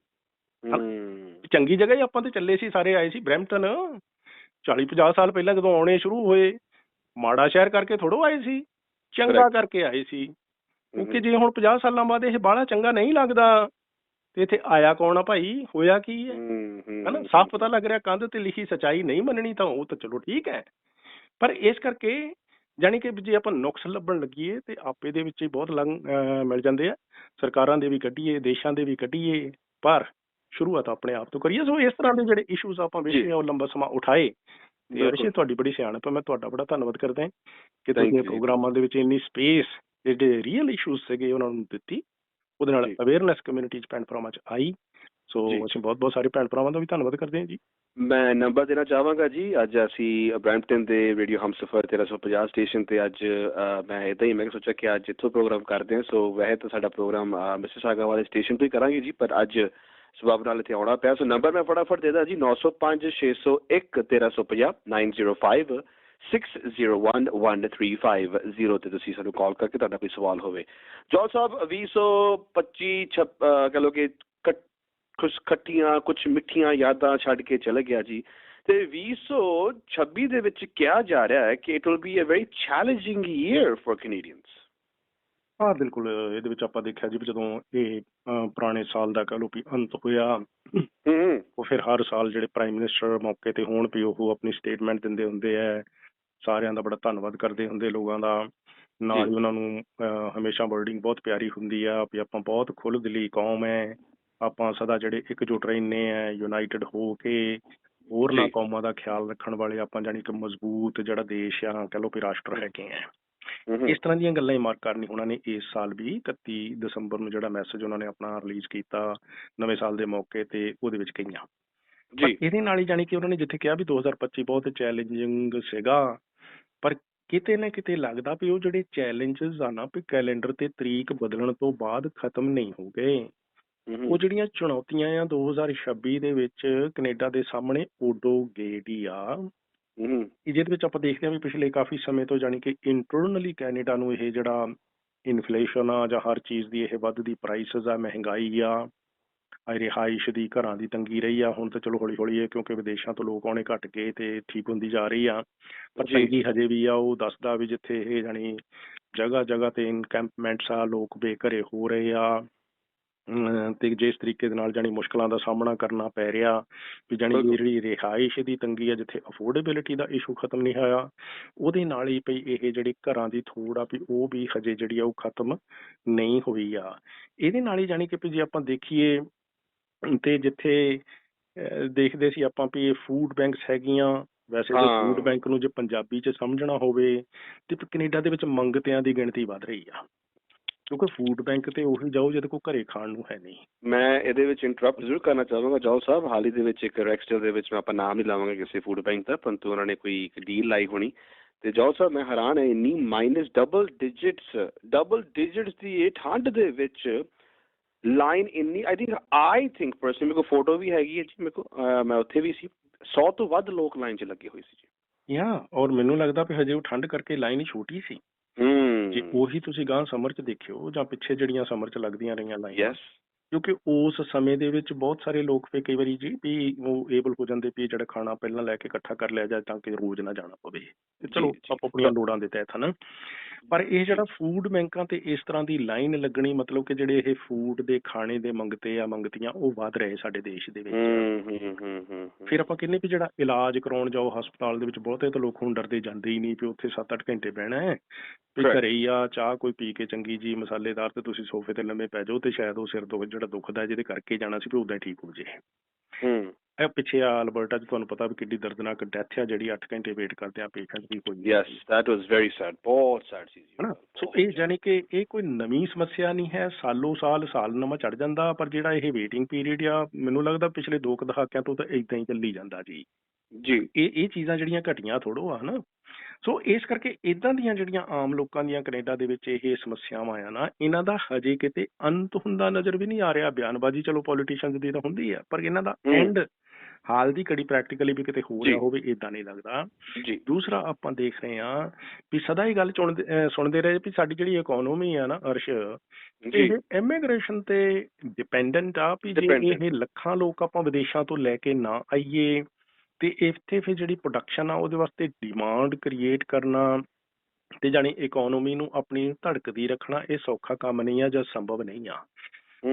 ਚੰਗੀ ਜਗ੍ਹਾ ਹੀ ਆਪਾਂ ਤੇ ਚੱਲੇ ਸੀ ਸਾਰੇ ਆਏ ਸੀ ਬ੍ਰੈਂਪਟਨ 40 50 ਸਾਲ ਪਹਿਲਾਂ ਜਦੋਂ ਆਉਣੇ ਸ਼ੁਰੂ ਹੋਏ ਮਾੜਾ ਸ਼ਹਿਰ ਕਰਕੇ ਥੋੜੋ ਆਏ ਸੀ ਚੰਗਾ. ਕਰਕੇ ਆਏ ਸੀ। ਕਿਉਂਕਿ ਜੇ ਹੁਣ 50 ਸਾਲਾਂ ਬਾਅਦ ਇਹ ਬਾਹਲਾ ਚੰਗਾ ਨਹੀਂ ਲੱਗਦਾ ਤੇ ਇੱਥੇ ਆਇਆ ਕੌਣ ਆ ਭਾਈ? ਹੋਇਆ ਕੀ ਹੈ? ਹਨਾ ਸਾਫ਼ ਪਤਾ ਲੱਗ ਰਿਹਾ ਕੰਧ ਤੇ ਲਿਖੀ ਸਚਾਈ ਨਹੀਂ ਮੰਨਣੀ ਤਾਂ ਉਹ ਤਾਂ ਚਲੋ ਠੀਕ ਹੈ। ਪਰ ਇਸ ਕਰਕੇ ਜਾਣੀ ਕਿ ਜੇ ਆਪਾਂ ਨੁਕਸ ਲੱਭਣ ਲੱਗੀਏ ਤੇ ਆਪੇ ਦੇ ਵਿੱਚ ਹੀ ਬਹੁਤ ਮਿਲ ਜਾਂਦੇ ਆ। ਸਰਕਾਰਾਂ ਦੇ ਵੀ ਕੱਢੀਏ ਦੇਸ਼ਾਂ ਦੇ ਵੀ ਕੱਢੀਏ ਪਰ ਸ਼ੁਰੂਆਤ ਆਪਣੇ ਆਪ ਤੋਂ ਕਰੀਏ। ਸੋ ਇਸ ਤਰ੍ਹਾਂ ਦੇ ਜਿਹੜੇ ਇਸ਼ੂਜ਼ ਆਪਾਂ ਆ ਉਹ ਲੰਬਾ ਸਮਾਂ ਉਠਾਏ। ਤੇ। ਅਰਸ਼ੀ ਤੁਹਾਡੀ ਬੜੀ ਸਿਆਣਪ ਹੈ। ਮੈਂ ਤੁਹਾਡਾ ਬੜਾ ਧੰਨਵਾਦ ਕਰਦਾ ਹਾਂ ਕਿ ਤੁਸੀਂ. ਪ੍ਰੋਗਰਾਮਾਂ ਦੇ ਵਿੱਚ ਇੰਨੀ ਸਪੇਸ ਜਿਹੜੇ ਰੀਅਲ ਇਸ਼ੂਜ਼ ਸੀਗੇ ਉਹਨਾਂ ਨੂੰ ਦਿੱਤੀ। ਉਹਦੇ ਨਾਲ। ਅਵੇਅਰਨੈਸ ਕਮਿਊਨਿਟੀ ਚ ਭੈਣ ਭਰਾਵਾਂ ਚ ਆਈ। ਸੋ। ਅਸੀਂ ਬਹੁਤ ਬਹੁਤ ਸਾਰੇ ਭੈਣ ਭਰਾਵਾਂ ਦਾ ਵੀ ਧੰਨਵਾਦ ਕਰਦੇ ਹਾਂ ਜੀ। ਮੈਂ ਨੰਬਰ ਦੇਣਾ ਚਾਹਾਂਗਾ ਜੀ। ਅੱਜ ਅਸੀਂ ਬ੍ਰੈਂਪਟਨ ਦੇ ਰੇਡੀਓ ਹਮਸਫਰ 1350 ਸਟੇਸ਼ਨ ਤੇ ਅੱਜ ਮੈਂ ਇਦਾਂ ਹੀ ਮੈਂ ਸੋਚਿਆ ਕਿ ਅੱਜ ਇੱਥੋਂ ਪ੍ਰੋਗਰਾਮ ਕਰਦੇ ਹਾਂ। ਸੋ ਵੈਸੇ ਤਾਂ ਸਾਡਾ ਪ੍ਰੋਗਰਾਮ ਮਿਸਿਸਾਗਾ ਵਾਲੇ ਸਟੇਸ਼ਨ ਤੋਂ ਹੀ ਕਰਾਂਗੇ ਜੀ। ਪਰ ਅੱਜ ਸਬਬ ਨਾਲ ਇੱਥੇ ਆਉਣਾ ਪਿਆ। ਸੋ ਨੰਬਰ ਮੈਂ ਫਟਾਫਟ ਦੇ ਦਾਂ ਜੀ 905 601 1350 905 601135 ਤੇ ਤੁਸੀਂ ਸਾਨੂੰ ਕਾਲ ਕਰਕੇ ਤੁਹਾਡਾ ਕੋਈ ਸਵਾਲ ਹੋਵੇ। ਜੋਲ ਸਾਹਿਬ 2025 ਛਪ- ਅਹ ਕਹ ਲੋ ਕਿ ਕੱਟ- ਕੁਛ ਖੱਟੀਆਂ ਕੁਝ ਮਿੱਠੀਆਂ ਯਾਦਾਂ ਛੱਡ ਕੇ ਚਲੇ ਗਿਆ ਜੀ। ਤੇ 2026 ਦੇ ਵਿੱਚ ਕਿਹਾ ਜਾ ਰਿਹਾ ਹੈ ਕਿ it will be a very challenging year for Canadians ਹਾਂ ਬਿਲਕੁਲ ਇਹਦੇ ਵਿੱਚ ਆਪਾਂ ਦੇਖਿਆ ਜੀ ਵੀ ਜਦੋਂ ਇਹ ਅਹ, ਪੁਰਾਣੇ ਸਾਲ ਦਾ ਕਹ ਲਓ ਵੀ ਅੰਤ ਹੋਇਆ ਹੂੰ ਉਹ ਫਿਰ ਹਰ ਸਾਲ ਜਿਹੜੇ ਪ੍ਰਾਈਮ ਮਿਨਿਸਟਰ ਮੌਕੇ ਤੇ ਹੋਣ ਵੀ ਉਹ ਆਪਣੀ ਸਟੇਟਮੈਂਟ ਦਿੰਦੇ ਹੁੰਦੇ ਆ ਸਾਰਿਆਂ ਦਾ ਬੜਾ ਧੰਨਵਾਦ ਕਰਦੇ ਹੁੰਦੇ ਲੋਕਾਂ ਦਾ ਨਾਲ ਜੀ। ਹੀ ਉਹਨਾਂ ਨੂੰ ਅਹ, ਹਮੇਸ਼ਾ ਵਰਡਿੰਗ ਬਹੁਤ ਪਿਆਰੀ ਹੁੰਦੀ ਆ ਵੀ ਆਪਾਂ ਬਹੁਤ ਖੁੱਲ੍ਹ ਦਿਲੀ ਕੌਮ ਹੈ ਆਪਾਂ ਸਦਾ ਜਿਹੜੇ ਇਕਜੁੱਟ ਰਹਿੰਦੇ ਆ ਯੂਨਾਈਟਿਡ ਹੋ ਕੇ ਹੋਰਨਾਂ ਜੀ। ਕੌਮਾਂ ਦਾ ਖਿਆਲ ਰੱਖਣ ਵਾਲੇ ਆਪਾਂ ਜਾਣੀ ਕਿ ਮਜ਼ਬੂਤ ਜਿਹੜਾ ਦੇਸ਼ ਆ ਕਹ ਲਓ ਵੀ ਰਾਸ਼ਟਰ ਹੈਗੇ ਆ ਇਸ ਤਰ੍ਹਾਂ ਦੀਆਂ ਗੱਲਾਂ ਹੀ ਮਾਰਕ ਕਰਨੀ ਉਹਨਾਂ ਨੇ ਇਸ ਸਾਲ ਵੀ 31 ਦਸੰਬਰ ਨੂੰ ਜਿਹੜਾ ਮੈਸੇਜ ਉਹਨਾਂ ਨੇ ਆਪਣਾ ਰਿਲੀਜ਼ ਕੀਤਾ ਨਵੇਂ ਸਾਲ ਦੇ ਮੌਕੇ ਤੇ ਉਹਦੇ ਵਿੱਚ ਕਹੀਆਂ। ਪਰ ਜੀ ਇਹਦੇ ਨਾਲ ਹੀ ਜਾਣੀ ਕਿ ਉਹਨਾਂ ਨੇ ਜਿੱਥੇ ਕਿਹਾ ਵੀ 2025 ਬਹੁਤ ਚੈਲੰਜਿੰਗ ਸੀਗਾ ਪਰ ਕਿਤੇ ਨਾ ਕਿਤੇ ਲੱਗਦਾ ਵੀ ਉਹ ਜਿਹੜੇ ਚੈਲੰਜਸ ਆ ਨਾ ਵੀ ਕੈਲੰਡਰ ਤੇ ਤਰੀਕ ਬਦਲਣ ਤੋਂ ਬਾਅਦ ਖਤਮ ਨਹੀਂ ਹੋ ਗਏ। ਉਹ ਜਿਹੜੀਆਂ ਚੁਣੌਤੀਆਂ ਆ 2026 ਦੇ ਵਿੱਚ ਕੈਨੇਡਾ ਦੇ ਸਾਹਮਣੇ ਉਡੋ ਗੇਟ ਹੀ ਆ ਕਿ ਜਿਹਦੇ ਵਿੱਚ ਆਪਾਂ ਦੇਖਦੇ ਹਾਂ ਵੀ ਪਿਛਲੇ ਕਾਫੀ ਸਮੇਂ ਤੋਂ ਜਾਣੀ ਕਿ ਇੰਟਰਨਲੀ ਕੈਨੇਡਾ ਨੂੰ ਇਹ ਜਿਹੜਾ ਇਨਫਲੇਸ਼ਨ ਆ ਜਾਂ ਹਰ ਚੀਜ਼ ਦੀ ਇਹ ਵੱਧਦੀ ਪ੍ਰਾਈਸਸ ਆ ਮਹਿੰਗਾਈ ਆ ਰਿਹਾਇਸ਼ ਦੀ ਘਰਾਂ ਦੀ ਤੰਗੀ ਰਹੀ ਆ ਹੁਣ ਤਾਂ ਚਲੋ ਹੌਲੀ ਹੌਲੀ ਇਹ ਕਿਉਂਕਿ ਵਿਦੇਸ਼ਾਂ ਤੋਂ ਲੋਕ ਆਉਣੇ ਘਟ ਗਏ ਤੇ ਠੀਕ ਹੁੰਦੀ ਜਾ ਰਹੀ ਆ। ਪਰ। ਤੰਗੀ ਹਜੇ ਵੀ ਆ ਉਹ ਦੱਸਦਾ ਵੀ ਜਿੱਥੇ ਇਹ ਜਾਣੀ ਜਗ੍ਹਾ ਜਗ੍ਹਾ ਤੇ ਇਨਕੈਂਪਮੈਂਟਸ ਆ ਲੋਕ ਬੇਘਰੇ ਹੋ ਰਹੇ ਆ। ਤੇ ਜਿਸ ਤਰੀਕੇ ਦੇ ਨਾਲ ਜਾਣੀ ਮੁਸ਼ਕਲਾਂ ਦਾ ਸਾਹਮਣਾ ਕਰਨਾ ਪੈ ਰਿਹਾ ਵੀ ਬਿਲਕੁਲ। ਜਿਹੜੀ ਰਿਹਾਇਸ਼ ਦੀ ਤੰਗੀ ਆ ਜਿੱਥੇ ਅਫੋਰਡੇਬਿਲਿਟੀ ਦਾ ਇਸ਼ੂ ਖਤਮ ਨਹੀਂ ਹੋਇਆ ਉਹਦੇ ਨਾਲ ਹੀ ਪਈ ਇਹ ਜਿਹੜੀ ਘਰਾਂ ਦੀ ਥੋੜ ਆ ਵੀ ਉਹ ਵੀ ਹਜੇ ਜਿਹੜੀ ਆ ਉਹ ਖਤਮ ਨਹੀਂ ਹੋਈ ਆ ਇਹਦੇ ਨਾਲ ਹੀ ਜਾਣੀ ਕਿ ਵੀ ਜੇ ਆਪਾਂ ਦੇਖੀਏ ਤੇ ਜਿੱਥੇ ਦੇਖਦੇ ਸੀ ਆਪਾਂ ਵੀ ਇਹ ਫੂਡ ਬੈਂਕਸ ਹੈਗੀਆਂ ਵੈਸੇ ਤਾਂ ਹਾਂ। ਫੂਡ ਬੈਂਕ ਨੂੰ ਜੇ ਪੰਜਾਬੀ ਚ ਸਮਝਣਾ ਹੋਵੇ ਤੇ ਕੈਨੇਡਾ ਦੇ ਵਿੱਚ ਮੰਗਤਿਆਂ ਦੀ ਗਿਣਤੀ ਵੱਧ ਰਹੀ ਆ ਕਿਉਂਕਿ ਫੂਡ ਬੈਂਕ ਤੇ ਉਹੀ ਜਾਓ ਜਿਹਦੇ ਕੋਲ ਘਰੇ ਖਾਣ ਨੂੰ ਹੈ ਨਹੀਂ। ਮੈਂ ਇਹਦੇ ਵਿੱਚ ਇੰਟਰਰਪਟ ਜ਼ਰੂਰ ਕਰਨਾ ਚਾਹਾਂਗਾ ਜੌਲ ਸਾਹਿਬ। ਹਾਲ ਦੇ ਵਿੱਚ ਇੱਕ ਰੈਕਸਟਰ ਦੇ ਵਿੱਚ ਮੈਂ ਆਪਾਂ ਨਾਮ ਨਹੀਂ ਲਾਵਾਂਗੇ ਕਿਸੇ ਫੂਡ ਬੈਂਕ ਦਾ ਪਰੰਤੂ ਉਹਨਾਂ ਨੇ ਕੋਈ ਇੱਕ ਡੀਲ ਲਾਈ ਹੋਣੀ। ਤੇ ਜੌਲ ਸਾਹਿਬ ਮੈਂ ਹੈਰਾਨ ਹੈ ਇੰਨੀ minus double digits double digits ਦੀ ਇਹ ਠੰਡ ਦੇ ਵਿੱਚ ਲਾਈਨ ਇੰਨੀ I think I think personally ਮੇਰੇ ਕੋਲ ਫੋਟੋ ਵੀ ਹੈਗੀ ਹੈ ਜੀ ਮੇਰੇ ਕੋਲ ਮੈਂ ਉੱਥੇ ਵੀ ਸੀ। 100 ਤੋਂ ਵੱਧ ਲੋਕ ਲਾਈਨ 'ਚ ਲੱਗੇ ਹੋਏ ਸੀ ਜੀ। ਯਾ ਔਰ ਮੈਨੂੰ ਲੱਗਦਾ ਵੀ ਹਜੇ ਉਹ ਠੰਡ ਕਰਕੇ ਲਾਈਨ ਹੀ ਛੋਟੀ ਸੀ। ਹੂੰ। ਜੇ ਉਹੀ ਤੁਸੀਂ ਗਾਂ ਸਮਰ ਚ ਦੇਖਿਓ ਜਾਂ ਪਿੱਛੇ ਜਿਹੜੀਆਂ ਸਮਰ ਚ ਲੱਗਦੀਆਂ ਰਹੀਆਂ ਲਾਈਨਾਂ ਯੈਸ ਕਿਉਂਕਿ ਉਸ ਸਮੇਂ ਦੇ ਵਿੱਚ ਬਹੁਤ ਸਾਰੇ ਲੋਕ ਫੇ ਕਈ ਵਾਰੀ ਜੀ ਵੀ ਉਹ ਏਬਲ ਹੋ ਜਾਂਦੇ ਵੀ ਜਿਹੜਾ ਖਾਣਾ ਪਹਿਲਾਂ ਲੈ ਕੇ ਇਕੱਠਾ ਕਰ ਲਿਆ ਜਾਏ ਤਾਂ ਕਿ ਰੋਜ਼ ਨਾ ਜਾਣਾ ਪਵੇ। ਤੇ ਚਲੋ ਜੀ, ਜੀ। ਆਪੋ ਆਪਣੀਆਂ ਲੋੜਾਂ ਦੇ ਤਹਿਤ ਹਨ। ਪਰ ਇਹ ਜਿਹੜਾ ਫੂਡ ਬੈਂਕਾਂ ਤੇ ਇਸ ਤਰ੍ਹਾਂ ਦੀ ਲਾਈਨ ਲੱਗਣੀ ਮਤਲਬ ਕਿ ਜਿਹੜੇ ਇਹ ਫੂਡ ਦੇ ਖਾਣੇ ਦੇ ਮੰਗਤੇ ਆ ਮੰਗਤੀਆਂ ਉਹ ਵੱਧ ਰਹੇ ਸਾਡੇ ਦੇਸ਼ ਦੇ ਵਿੱਚ। ਹੂੰ ਹੂੰ ਹੂੰ ਹੂੰ ਫਿਰ ਆਪਾਂ ਕਹਿੰਦੇ ਵੀ ਜਿਹੜਾ ਇਲਾਜ ਕਰਾਉਣ ਜਾਓ ਹਸਪਤਾਲ ਦੇ ਵਿੱਚ ਬਹੁਤੇ ਤਾਂ ਲੋਕ ਹੁਣ ਡਰਦੇ ਜਾਂਦੇ ਹੀ ਨਹੀਂ ਵੀ ਉੱਥੇ 7-8 ਘੰਟੇ ਬਹਿਣਾ ਹੈ। ਵੀ. ਘਰੇ ਹੀ ਆ ਚਾਹ ਕੋਈ ਪੀ ਕੇ ਚੰਗੀ ਜੀ ਮਸਾਲੇਦਾਰ ਤੇ ਤੁਸੀਂ ਸੋਫੇ ਤੇ ਲੰਮੇ ਪੈ ਜਾਓ ਤੇ ਸ਼ਾਇਦ ਉਹ ਸਿਰ ਦੁੱਖ ਜਿਹੜਾ ਦੁਖਦਾ ਜਿਹਦੇ ਕਰਕੇ ਜਾਣਾ ਸੀ ਵੀ ਉਦਾਂ ਠੀਕ ਹੋ ਜੇ। ਹੂੰ। ਇਹ ਪਿੱਛੇ ਆ ਅਲਬਰਟਾ 'ਚ ਤੁਹਾਨੂੰ ਪਤਾ ਵੀ ਕਿੱਡੀ ਦਰਦਨਾਕ ਡੈਥ ਆ ਜਿਹੜੀ 8 ਘੰਟੇ ਵੇਟ ਕਰਦੇ ਆ ਪੇਸ਼ੈਂਟ ਦੀ ਹੋਈ yes that was very sad ਬਹੁਤ sad ਸੀ ਜੀ ਸੋ ਇਹ ਜਾਨੀ ਕਿ ਇਹ ਕੋਈ ਨਵੀਂ ਸਮੱਸਿਆ ਨਹੀਂ ਹੈ ਸਾਲੋ ਸਾਲ ਸਾਲ ਨਵਾਂ ਚੜ ਜਾਂਦਾ ਪਰ ਜਿਹੜਾ ਇਹ ਵੇਟਿੰਗ ਪੀਰੀਅਡ ਆ ਮੈਨੂੰ ਲੱਗਦਾ ਪਿਛਲੇ ਦੋ ਕੁ ਦਹਾਕਿਆਂ ਤੋਂ ਤਾਂ ਇਦਾਂ ਹੀ ਚੱਲੀ ਜਾਂਦਾ ਜੀ। ਜੀ। ਇਹ ਇਹ ਚੀਜ਼ਾਂ ਜਿਹੜੀਆਂ ਘਟੀਆਂ ਥੋੜੋ ਆ ਹਨਾ? ਸੋ ਇਸ ਕਰਕੇ ਇਦਾਂ ਦੀਆਂ ਜਿਹੜੀਆਂ ਆਮ ਲੋਕਾਂ ਦੀਆਂ ਕੈਨੇਡਾ ਦੇ ਵਿੱਚ ਇਹ ਸਮੱਸਿਆਵਾਂ ਆ ਨਾ ਇਹਨਾਂ ਦਾ ਹਜੇ ਕਿਤੇ ਅੰਤ ਹੁੰਦਾ ਨਜ਼ਰ ਵੀ ਨਹੀਂ ਆ ਰਿਹਾ ਬਿਆਨਬਾਜ਼ੀ ਚਲੋ ਪੋਲੀਟੀਸ਼ੀਅਨਸ ਦੀ ਤਾਂ ਹੁੰਦੀ ਆ ਪਰ ਇਹਨਾਂ ਦਾ। ਐਂਡ ਹਾਲ ਦੀ ਘੜੀ ਪ੍ਰੈਕਟੀਕਲੀ ਵੀ ਕਿਤੇ ਹੋ ਰਿਹਾ। ਹੋਵੇ ਇਦਾਂ ਨਹੀਂ ਲੱਗਦਾ ਜੀ ਦੂਸਰਾ ਆਪਾਂ ਦੇਖ ਰਹੇ ਹਾਂ ਵੀ ਸਦਾ ਹੀ ਗੱਲ ਸੁਣਦੇ ਰਹੇ ਵੀ ਸਾਡੀ ਜਿਹੜੀ ਇਕਨੋਮੀ ਆ ਨਾ ਅਰਸ਼ ਜੀ ਇਹ ਇਮੀਗ੍ਰੇਸ਼ਨ ਤੇ ਡਿਪੈਂਡੈਂਟ ਆ ਵੀ ਜੇ. ਇਹ ਲੱਖਾਂ ਲੋਕ ਆਪਾਂ ਵਿਦੇਸ਼ਾਂ ਤੋਂ ਲੈ ਕੇ ਨਾ ਆਈਏ ਤੇ ਇੱਥੇ ਫਿਰ ਜਿਹੜੀ ਪ੍ਰੋਡਕਸ਼ਨ ਆ ਉਹਦੇ ਵਾਸਤੇ ਡਿਮਾਂਡ ਕ੍ਰੀਏਟ ਕਰਨਾ ਤੇ ਜਾਣੀ ਇਕਨੋਮੀ ਨੂੰ ਆਪਣੀ ਧੜਕਦੀ ਰੱਖਣਾ ਇਹ ਸੌਖਾ ਕੰਮ ਨਹੀਂ ਆ ਜਾਂ ਸੰਭਵ ਨਹੀਂ ਆ।